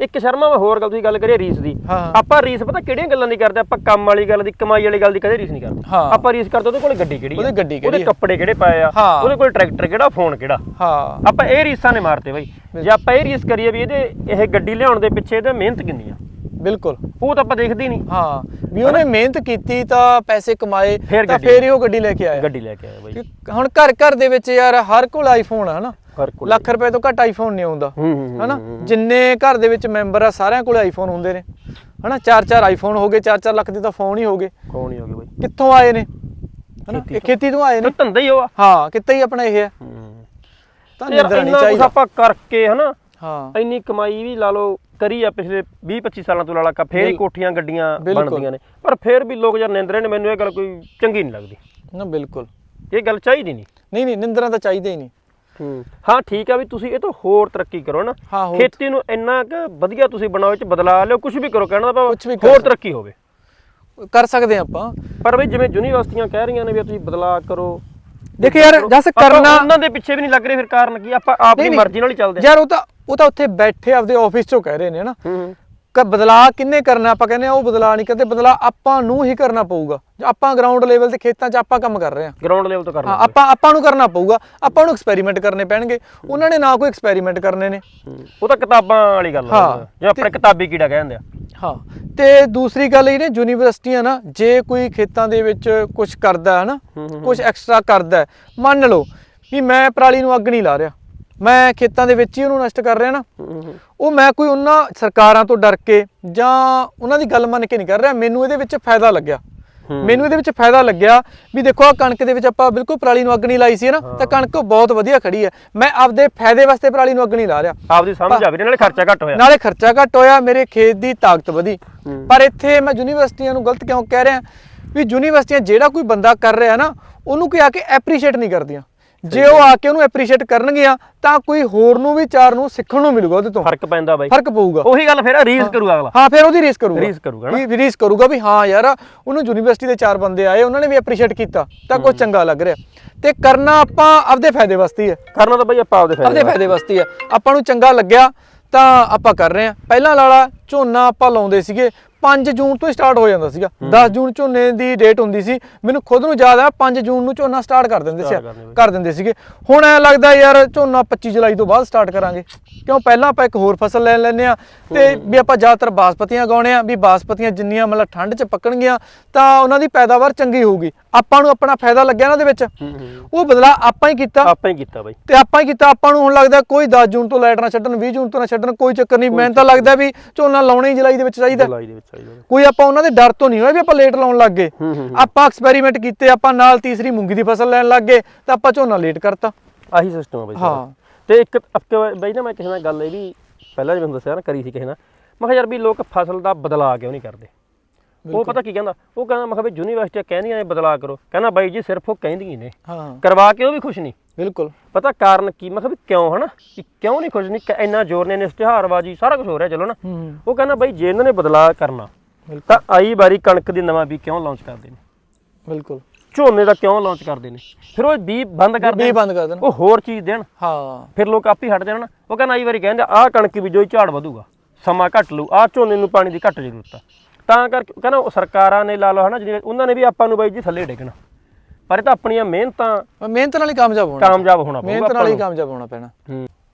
ਇੱਕ ਸ਼ਰਮਾ ਮੈਂ ਹੋਰ ਗੱਲ ਤੁਸੀਂ ਗੱਲ ਕਰੀਏ ਰੀਸ ਦੀ। ਆਪਾਂ ਰੀਸ ਪਤਾ ਕਿਹੜੀਆਂ ਗੱਲਾਂ ਦੀ ਕਰਦੇ ਆਪਾਂ ਕੰਮ ਵਾਲੀ ਗੱਲ ਦੀ ਕਮਾਈ ਵਾਲੀ ਗੱਲ ਦੀ ਕਦੇ ਰੀਸ ਨਹੀਂ ਕਰਦੇ। ਆਪਾਂ ਰੀਸ ਕਰਦੇ ਉਹਦੇ ਕੋਲ ਗੱਡੀ ਕਿਹੜੀ ਉਹਦੀ ਗੱਡੀ ਕਿਹੜੀ ਉਹਦੇ? ਕੱਪੜੇ ਕਿਹੜੇ ਪਾਏ ਆ। ਉਹਦੇ ਕੋਲ ਟਰੈਕਟਰ ਕਿਹੜਾ ਫੋਨ ਕਿਹੜਾ? ਹਾਂ। ਆਪਾਂ ਇਹ ਰੀਸਾਂ ਨੇ ਮਾਰਤੇ ਬਈ। ਜੇ ਆਪਾਂ ਇਹ ਰੀਸ ਕਰੀਏ ਵੀ ਇਹਦੇ ਇਹ ਗੱਡੀ ਲਿਆਉਣ ਦੇ ਪਿੱਛੇ ਇਹਦੇ ਮਿਹਨਤ ਕਿੰਨੀ ਆ? ਬਿਲਕੁਲ। ਉਹ ਤਾਂ ਆਪਾਂ ਦੇਖਦੇ ਨਹੀਂ। ਹਾਂ। ਵੀ ਉਹਨੇ ਮਿਹਨਤ ਕੀਤੀ ਤਾਂ ਪੈਸੇ ਕਮਾਏ ਫਿਰ ਤਾਂ। ਫੇਰ ਹੀ ਉਹ ਗੱਡੀ ਲੈ ਕੇ ਆਇਆ। ਗੱਡੀ ਲੈ ਕੇ ਆਇਆ ਬਈ। ਹੁਣ ਘਰ ਘਰ ਦੇ ਵਿੱਚ ਯਾਰ ਹਰ ਕੋਲ ਆਈਫੋਨ ਆ ਹਨਾ? ਲੱਖ ਰੁਪਏ ਤੋਂ ਘੱਟ ਆਈਫੋਨ ਨਹੀਂ ਆਉਂਦਾ। ਹਨਾ। ਜਿੰਨੇ ਘਰ ਦੇ ਵਿੱਚ ਮੈਂਬਰ ਆ ਸਾਰਿਆਂ ਕੋਲ ਆਈਫੋਨ ਹੁੰਦੇ ਨੇ। ਹਨਾ? ਚਾਰ ਚਾਰ ਆਈਫੋਨ ਹੋ ਗਏ ਚਾਰ ਚਾਰ ਲੱਖ ਦੇ ਤਾਂ ਫੋਨ ਹੀ ਹੋ ਗਏ। ਕੌਣ ਹੀ ਹੋ ਬਈ। ਕਿੱਥੋਂ ਆਏ ਨੇ? ਹਨਾ? ਇਹ ਖੇਤੀ ਤੋਂ ਆਏ ਨੇ। ਤੇ ਧੰਦਾ ਹੀ ਉਹ ਆ। ਹਾਂ ਕਿੱਥੇ ਹੀ ਆਪਣਾ ਇਹ ਹੈ। ਤਾਂ ਨਿੰਦਣਾ ਨਹੀਂ ਚਾਹੀਦਾ। ਆਪਾਂ ਕਰਕੇ ਹਨਾ? ਹਾਂ। ਇੰਨੀ ਕਮਾਈ ਵੀ ਲਾ ਲਓ ਕਰੀ ਆ ਪਿਛਲੇ 20 25 ਸਾਲਾਂ ਤੋਂ ਲਾਲਾ ਕਾ ਫੇਰ ਹੀ ਕੋਠੀਆਂ ਗੱਡੀਆਂ। ਬਣਦੀਆਂ ਨੇ। ਪਰ ਫੇਰ ਵੀ ਲੋਕ ਯਾਰ ਨਿੰਦਰੇ ਨੇ ਮੈਨੂੰ ਇਹ ਗੱਲ ਕੋਈ ਚੰਗੀ ਨਹੀਂ ਲੱਗਦੀ। ਨਾ ਬਿਲਕੁਲ। ਇਹ ਗੱਲ ਚਾਹੀਦੀ ਨਹੀਂ। ਨਹੀਂ ਨਹੀਂ ਨਿੰਦਣਾ ਤਾਂ ਚਾਹੀਦਾ ਹੀ ਨਹੀਂ। ਹੂੰ। ਠੀਕ ਆ ਵੀ ਤੁਸੀਂ ਇਹ ਤੋਂ ਹੋਰ ਤਰੱਕੀ ਕਰੋ ਨਾ। ਖੇਤੀ ਨੂੰ ਇੰਨਾ ਕੁ ਵਧੀਆ ਤੁਸੀਂ ਬਣਾਓ ਚ ਬਦਲਾ ਲਿਓ ਕੁਝ ਵੀ ਕਰੋ ਕਹਿਣ ਦਾ ਭਾਵ ਕੁਛ ਵੀ ਕਰ ਹੋਰ। ਤਰੱਕੀ ਹੋਵੇ। ਕਰ ਸਕਦੇ ਆਪਾਂ। ਪਰ ਬਈ ਜਿਵੇਂ ਯੂਨੀਵਰਸਿਟੀਆਂ ਕਹਿ ਰਹੀਆਂ ਨੇ ਵੀ ਤੁਸੀਂ ਬਦਲਾ ਕਰੋ ਦੇਖ ਯਾਰ। ਜਸ ਕਰਨਾ- ਉਹਨਾਂ ਦੇ ਪਿੱਛੇ ਵੀ ਨਹੀਂ ਲੱਗ ਰਹੇ ਫਿਰ ਕਾਰਨ ਕੀ? ਆਪਾਂ ਆਪਣੀ ਮਰਜ਼ੀ ਨਾਲ ਹੀ ਚੱਲਦੇ ਯਾਰ ਉਹ ਤਾਂ ਉਹ ਤਾਂ ਉੱਥੇ ਬੈਠੇ ਆਪਦੇ ਆਫਿਸ ਚੋਂ ਕਹਿ ਰਹੇ ਨੇ ਹਨਾ। ਹੂੰ ਹੂੰ ਕ ਬਦਲਾ ਕਿੰਨੇ ਕਰਨਾ ਆਪਾਂ ਕਹਿੰਦੇ ਆ ਉਹ ਬਦਲਾ ਨਹੀਂ ਕਰਦੇ ਬਦਲਾ ਆਪਾਂ ਨੂੰ ਹੀ ਕਰਨਾ ਪਊਗਾ। ਜੇ ਆਪਾਂ ਗਰਾਊਂਡ ਲੈਵਲ ਤੇ ਖੇਤਾਂ 'ਚ ਆਪਾਂ ਕੰਮ ਕਰ ਰਹੇ ਹਾਂ ਗਰਾਊਂਡ ਲੈਵਲ ਤੋਂ ਕਰਨਾ ਆਪਾਂ ਆਪਾਂ ਨੂੰ ਕਰਨਾ ਪਊਗਾ ਆਪਾਂ ਨੂੰ ਐਕਸਪੈਰੀਮੈਂਟ ਕਰਨੇ ਪੈਣਗੇ। ਉਹਨਾਂ ਨੇ ਨਾ ਕੋਈ ਐਕਸਪੈਰੀਮੈਂਟ ਕਰਨੇ ਨੇ। ਉਹ ਤਾਂ ਕਿਤਾਬਾਂ ਵਾਲੀ ਗੱਲ ਆ। ਹਾਂ। ਜਿਵੇਂ ਆਪਣੇ ਕਿਤਾਬੀ ਕੀੜਾ ਕਹਿੰਦੇ ਆ। ਹਾਂ ਤੇ ਦੂਸਰੀ ਗੱਲ ਇਹ ਨੇ ਯੂਨੀਵਰਸਿਟੀਆਂ ਨਾ ਜੇ ਕੋਈ ਖੇਤਾਂ ਦੇ ਵਿੱਚ ਕੁਝ ਕਰਦਾ ਹੈ ਨਾ ਕੁਝ ਐਕਸਟਰਾ ਕਰਦਾ ਮੰਨ ਲਓ ਵੀ ਮੈਂ ਪਰਾਲੀ ਨੂੰ ਅੱਗ ਨਹੀਂ ਲਾ ਰਿਹਾ। ਮੈਂ ਖੇਤਾਂ ਦੇ ਵਿੱਚ ਹੀ ਉਹਨੂੰ ਨਸ਼ਟ ਕਰ ਰਿਹਾ ਨਾ। ਉਹ ਮੈਂ ਕੋਈ ਉਹਨਾਂ ਸਰਕਾਰਾਂ ਤੋਂ ਡਰ ਕੇ ਜਾਂ ਉਹਨਾਂ ਦੀ ਗੱਲ ਮੰਨ ਕੇ ਨਹੀਂ ਕਰ ਰਿਹਾ ਮੈਨੂੰ ਇਹਦੇ ਵਿੱਚ ਫਾਇਦਾ ਲੱਗਿਆ। ਮੈਨੂੰ ਇਹਦੇ ਵਿੱਚ ਫਾਇਦਾ ਲੱਗਿਆ ਵੀ ਦੇਖੋ ਆ ਕਣਕ ਦੇ ਵਿੱਚ ਆਪਾਂ ਬਿਲਕੁਲ ਪਰਾਲੀ ਨੂੰ ਅੱਗ ਨਹੀਂ ਲਾਈ ਸੀ ਨਾ? ਤਾਂ ਕਣਕ ਬਹੁਤ ਵਧੀਆ ਖੜੀ ਹੈ। ਮੈਂ ਆਪਦੇ ਫਾਇਦੇ ਵਾਸਤੇ ਪਰਾਲੀ ਨੂੰ ਅੱਗ ਨਹੀਂ ਲਾ ਰਿਹਾ। ਆਪਦੀ ਸਮਝ ਆ ਵੀ ਨਾਲੇ ਖਰਚਾ ਘੱਟ ਹੋਇਆ। ਨਾਲੇ ਖਰਚਾ ਘੱਟ ਹੋਇਆ ਮੇਰੇ ਖੇਤ ਦੀ ਤਾਕਤ ਵਧੀ। ਪਰ ਇੱਥੇ ਮੈਂ ਯੂਨੀਵਰਸਿਟੀਆਂ ਨੂੰ ਗਲਤ ਕਿਉਂ ਕਹਿ ਰਿਹਾ? ਵੀ ਯੂਨੀਵਰਸਿਟੀਆਂ ਜਿਹੜਾ ਕੋਈ ਬੰਦਾ ਕਰ ਰਿਹਾ ਨਾ ਉਹਨੂੰ ਕੋਈ ਆ ਕੇ ਐਪਰੀਸ਼ੀਏਟ ਨਹੀਂ ਕਰਦੀਆਂ। ਜੇ ਉਹ ਆ ਕੇ ਉਹਨੂੰ ਐਪਰੀਸ਼ੀਏਟ ਕਰਨਗੀਆਂ ਤਾਂ ਕੋਈ ਹੋਰ ਨੂੰ ਵੀ ਚਾਰ ਨੂੰ ਸਿੱਖਣ ਨੂੰ ਮਿਲੂਗਾ ਉਹਦੇ ਤੋਂ। ਫ਼ਰਕ ਪੈਂਦਾ ਬਾਈ। ਫ਼ਰਕ ਪਊਗਾ। ਉਹੀ ਗੱਲ ਫਿਰ ਰੀਸ ਕਰੂਗਾ ਅਗਲਾ। ਹਾਂ ਫਿਰ ਉਹਦੀ ਰੀਸ ਕਰੂਗਾ। ਰੀਸ ਕਰੂਗਾ ਨਾ। ਰੀਸ ਕਰੂਗਾ ਵੀ ਹਾਂ ਯਾਰ ਉਹਨੂੰ ਯੂਨੀਵਰਸਿਟੀ ਦੇ ਚਾਰ ਬੰਦੇ ਆਏ ਉਹਨਾਂ ਨੇ ਵੀ ਐਪਰੀਸ਼ੀਏਟ ਕੀਤਾ ਤਾਂ ਕੁਝ ਚੰਗਾ ਲੱਗ ਰਿਹਾ। ਤੇ ਕਰਨਾ ਆਪਾਂ ਆਪਦੇ ਫਾਇਦੇ ਵਾਸਤੇ ਹੀ ਕਰਨਾ ਤਾਂ ਬਾਈ ਆਪਾਂ ਆਪਦੇ ਆਪਦੇ ਫਾਇਦੇ ਵਾਸਤੇ ਹੀ। ਆਪਾਂ ਨੂੰ ਚੰਗਾ ਲੱਗਿਆ ਤਾਂ ਆਪਾਂ ਕਰ ਰਹੇ ਹਾਂ। ਪਹਿਲਾਂ ਲਾਲਾ ਝੋਨਾ ਆਪਾਂ ਲਾਉਂਦੇ ਸੀਗੇ 5 ਜੂਨ ਤੋਂ ਸਟਾਰਟ ਹੋ ਜਾਂਦਾ ਸੀਗਾ। 10 ਜੂਨ ਝੋਨੇ ਦੀ ਡੇਟ ਹੁੰਦੀ ਸੀ। ਮੈਨੂੰ ਖੁਦ ਨੂੰ ਯਾਦ ਆ 5 ਜੂਨ ਨੂੰ ਝੋਨਾ ਸਟਾਰਟ ਕਰ ਦਿੰਦੇ ਸੀ ਕਰ ਦਿੰਦੇ। ਸੀਗੇ। ਹੁਣ ਐ ਲੱਗਦਾ ਯਾਰ ਝੋਨਾ 25 ਜੁਲਾਈ ਤੋਂ ਬਾਅਦ ਸਟਾਰਟ ਕਰਾਂਗੇ। ਕਿਉਂ? ਪਹਿਲਾਂ ਆਪਾਂ ਇੱਕ ਹੋਰ ਫਸਲ ਲੈ ਲੈਂਦੇ ਆ ਤੇ ਵੀ ਆਪਾਂ ਜ਼ਿਆਦਾਤਰ ਬਾਸਪਤੀਆਂ ਗਾਉਣੇ ਆ ਵੀ ਬਾਸਪਤੀਆਂ ਜਿੰਨੀਆਂ ਮਤਲਬ ਠੰਡ 'ਚ ਪੱਕਣਗੀਆਂ ਤਾਂ ਉਹਨਾਂ ਦੀ ਪੈਦਾਵਾਰ ਚੰਗੀ ਹੋਊਗੀ। ਆਪਾਂ ਨੂੰ ਆਪਣਾ ਫਾਇਦਾ ਲੱਗਿਆ ਨਾ ਉਹਦੇ ਵਿੱਚ। ਉਹ ਬਦਲਾ ਆਪਾਂ ਹੀ ਕੀਤਾ। ਆਪਾਂ ਹੀ ਕੀਤਾ ਬਾਈ। ਤੇ ਆਪਾਂ ਹੀ ਕੀਤਾ। ਆਪਾਂ ਨੂੰ ਹੁਣ ਲੱਗਦਾ ਕੋਈ 10 ਜੂਨ ਤੋਂ ਲਾਈਟ ਨਾ ਛੱਡਣ 20 ਜੂਨ ਤੋਂ ਨਾ ਛੱਡਣ ਕੋਈ ਚੱਕਰ ਨਹੀਂ। ਮੈਨੂੰ ਤਾਂ ਲੱਗਦਾ ਵੀ ਝੋਨਾ ਲਾਉਣਾ ਹੀ ਜੁਲਾਈ ਦੇ ਵਿੱਚ ਚਾਹੀਦਾ। ਜੁਲਾਈ ਦੇ ਵਿੱਚ। ਕੋਈ ਆਪਾਂ ਉਹਨਾਂ ਦੇ ਡਰ ਤੋਂ ਨਹੀਂ ਹੋਇਆ ਵੀ ਆਪਾਂ ਲੇਟ ਲਾਉਣ ਲੱਗ ਗਏ। ਆਪਾਂ ਐਕਸਪੈਰੀਮੈਂਟ ਕੀਤੇ ਆਪਾਂ ਨਾਲ ਤੀਸਰੀ ਮੂੰਗੀ ਦੀ ਫਸਲ ਲੈਣ ਲੱਗ ਗਏ ਤਾਂ ਆਪਾਂ ਝੋਨਾ ਲੇਟ ਕਰਤਾ। ਆਹੀ ਸਿਸਟਮ ਆ ਬਾਈ। ਹਾਂ। ਤੇ ਇੱਕ ਅੱਕੇ ਬਾਈ ਨਾ ਮੈਂ ਕਿਸੇ ਨਾਲ ਗੱਲ ਇਹ ਵੀ ਪਹਿਲਾਂ ਜਿਵੇਂ ਦੱਸਿਆ ਨਾ ਕਰੀ ਸੀ ਕਿਸੇ ਨਾਲ। ਮੈਂ ਕਿਹਾ ਯਾਰ ਵੀ ਲੋਕ ਫਸਲ ਦਾ ਬਦਲਾਅ ਕਿਉਂ ਨਹੀਂ ਕਰਦੇ? ਉਹ ਪਤਾ ਕੀ ਕਹਿੰਦਾ? ਉਹ ਕਹਿੰਦਾ ਮੈਂ ਕਿਹਾ ਵੀ ਯੂਨੀਵਰਸਿਟੀ ਕਹਿੰਦੀਆਂ ਨੇ ਬਦਲਾਅ ਕਰੋ। ਕਹਿੰਦਾ ਬਾਈ ਜੀ ਸਿਰਫ ਉਹ ਕਹਿੰਦੀਆਂ ਨੇ। ਹਾਂ। ਕਰਵਾ ਕੇ ਉਹ ਵੀ ਖੁਸ਼ ਨਹੀਂ। ਬਿਲਕੁਲ। ਪਤਾ ਕਾਰਨ ਕੀ? ਮੈਂ ਕਿਹਾ ਵੀ ਕਿਉਂ ਹਨਾ? ਵੀ ਕਿਉਂ ਨਹੀਂ ਖੁਸ਼ ਨਹੀਂ? ਕ- ਇੰਨਾ ਜ਼ੋਰ ਨੇ ਇਸ਼ਤਿਹਾਰਬਾਜੀ ਸਾਰਾ ਕੁਝ ਹੋ ਰਿਹਾ ਚਲੋ ਨਾ। ਹੂੰ। ਉਹ ਕਹਿੰਦਾ ਬਾਈ ਜੇ ਇਹਨਾਂ ਨੇ ਬਦਲਾਅ ਕਰਨਾ ਤਾਂ ਆਈ ਵਾਰੀ ਕਣਕ ਦੀ ਨਵਾਂ ਵੀ ਕਿਉਂ ਲਾਂਚ ਕਰਦੇ ਨੇ? ਬਿਲਕੁਲ। ਝੋਨੇ ਦਾ ਕਿਉਂ ਲਾਂਚ ਕਰਦੇ ਨੇ? ਫਿਰ ਉਹ ਬੀ ਬੰਦ ਕਰ ਵੀ ਬੰਦ ਕਰ ਦੇਣ। ਉਹ ਹੋਰ ਚੀਜ਼ ਦੇਣ। ਹਾਂ। ਫਿਰ ਲੋਕ ਆਪੇ ਹੀ ਹਟ ਜਾਣ ਉਹ ਕਹਿੰਦਾ ਆਈ ਵਾਰੀ ਕਹਿੰਦੇ ਆਹ ਕਣਕ ਬੀਜੋ ਹੀ ਝਾੜ ਵਧੂਗਾ ਸਮਾਂ ਘੱਟ ਲੂ ਆਹ ਝੋਨੇ ਨੂੰ ਪਾਣੀ ਦੀ ਘੱਟ ਜ਼ਰੂਰਤ ਆ। ਤਾਂ ਕਰਕੇ ਕਹਿੰਦਾ ਉਹ ਸਰਕਾਰਾਂ ਨੇ ਲਾ ਲਓ ਹਨਾ ਜਿਵੇਂ ਉਹਨਾਂ ਨੇ ਵੀ ਆਪਾਂ ਨੂੰ ਬਾਈ ਜੀ ਥੱਲੇ ਡੇਗਣਾ। ਪਰ ਇਹ ਤਾਂ ਆਪਣੀਆਂ ਮਿਹਨਤਾਂ ਮਿਹਨਤ ਨਾਲ ਹੀ ਕਾਮਯਾਬ ਹੋਣਾ ਕਾਮਯਾਬ ਹੋਣਾ ਪਊਗਾ ਮਿਹਨਤ ਨਾਲ ਹੀ ਕਾਮਯਾਬ ਹੋਣਾ ਪੈਣਾ।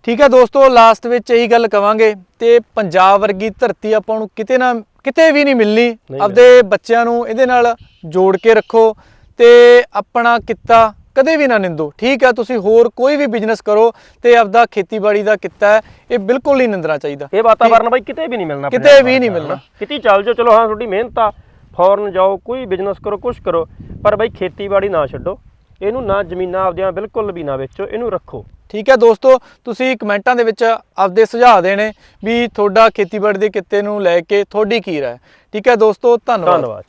ਠੀਕ ਹੈ ਦੋਸਤੋ ਲਾਸਟ ਵਿੱਚ ਇਹੀ ਗੱਲ ਕਵਾਂਗੇ ਤੇ ਪੰਜਾਬ ਵਰਗੀ ਧਰਤੀ ਆਪਾਂ ਨੂੰ ਕਿਤੇ ਨਾ ਕਿਤੇ ਵੀ ਨਹੀਂ ਮਿਲਣੀ। ਆਪਦੇ ਬੱਚਿਆਂ ਨੂੰ ਇਹਦੇ ਨਾਲ ਜੋੜ ਕੇ ਰੱਖੋ ਤੇ ਆਪਣਾ ਕਿੱਤਾ ਕਦੇ ਵੀ ਨਾ ਨਿੰਦੋ। ਠੀਕ ਹੈ ਤੁਸੀਂ ਹੋਰ ਕੋਈ ਵੀ ਬਿਜ਼ਨਸ ਕਰੋ ਤੇ ਆਪਦਾ ਖੇਤੀਬਾੜੀ ਦਾ ਕਿੱਤਾ ਹੈ ਇਹ ਬਿਲਕੁਲ ਨਹੀਂ ਨਿੰਦਣਾ ਚਾਹੀਦਾ। ਇਹ ਵਾਤਾਵਰਨ ਬਾਈ ਕਿਤੇ ਵੀ ਨਹੀਂ ਮਿਲਣਾ ਕਿਤੇ ਵੀ ਨਹੀਂ ਮਿਲਣਾ। ਕਿਤੇ ਚੱਲ ਜਾਓ ਚਲੋ ਹਾਂ ਤੁਹਾਡੀ ਮਿਹਨਤ ਆ। ਫੌਰਨ ਜਾਓ ਕੋਈ ਬਿਜ਼ਨਸ ਕਰੋ ਕੁਝ ਕਰੋ ਪਰ ਬਾਈ ਖੇਤੀਬਾੜੀ ਨਾ ਛੱਡੋ। ਇਹਨੂੰ ਨਾ ਜ਼ਮੀਨਾਂ ਆਪਦੀਆਂ ਬਿਲਕੁਲ ਵੀ ਨਾ ਵੇਚੋ ਇਹਨੂੰ ਰੱਖੋ। ਠੀਕ ਹੈ ਦੋਸਤੋ ਤੁਸੀਂ ਕਮੈਂਟਾਂ ਦੇ ਵਿੱਚ ਆਪਦੇ ਸੁਝਾਅ ਦੇਣੇ ਵੀ ਤੁਹਾਡਾ ਖੇਤੀਬਾੜੀ ਦੇ ਕਿੱਤੇ ਨੂੰ ਲੈ ਕੇ ਤੁਹਾਡੀ ਕੀ ਰਾਏ। ਠੀਕ ਹੈ ਦੋਸਤੋ ਧੰਨਵਾਦ। ਧੰਨਵਾਦ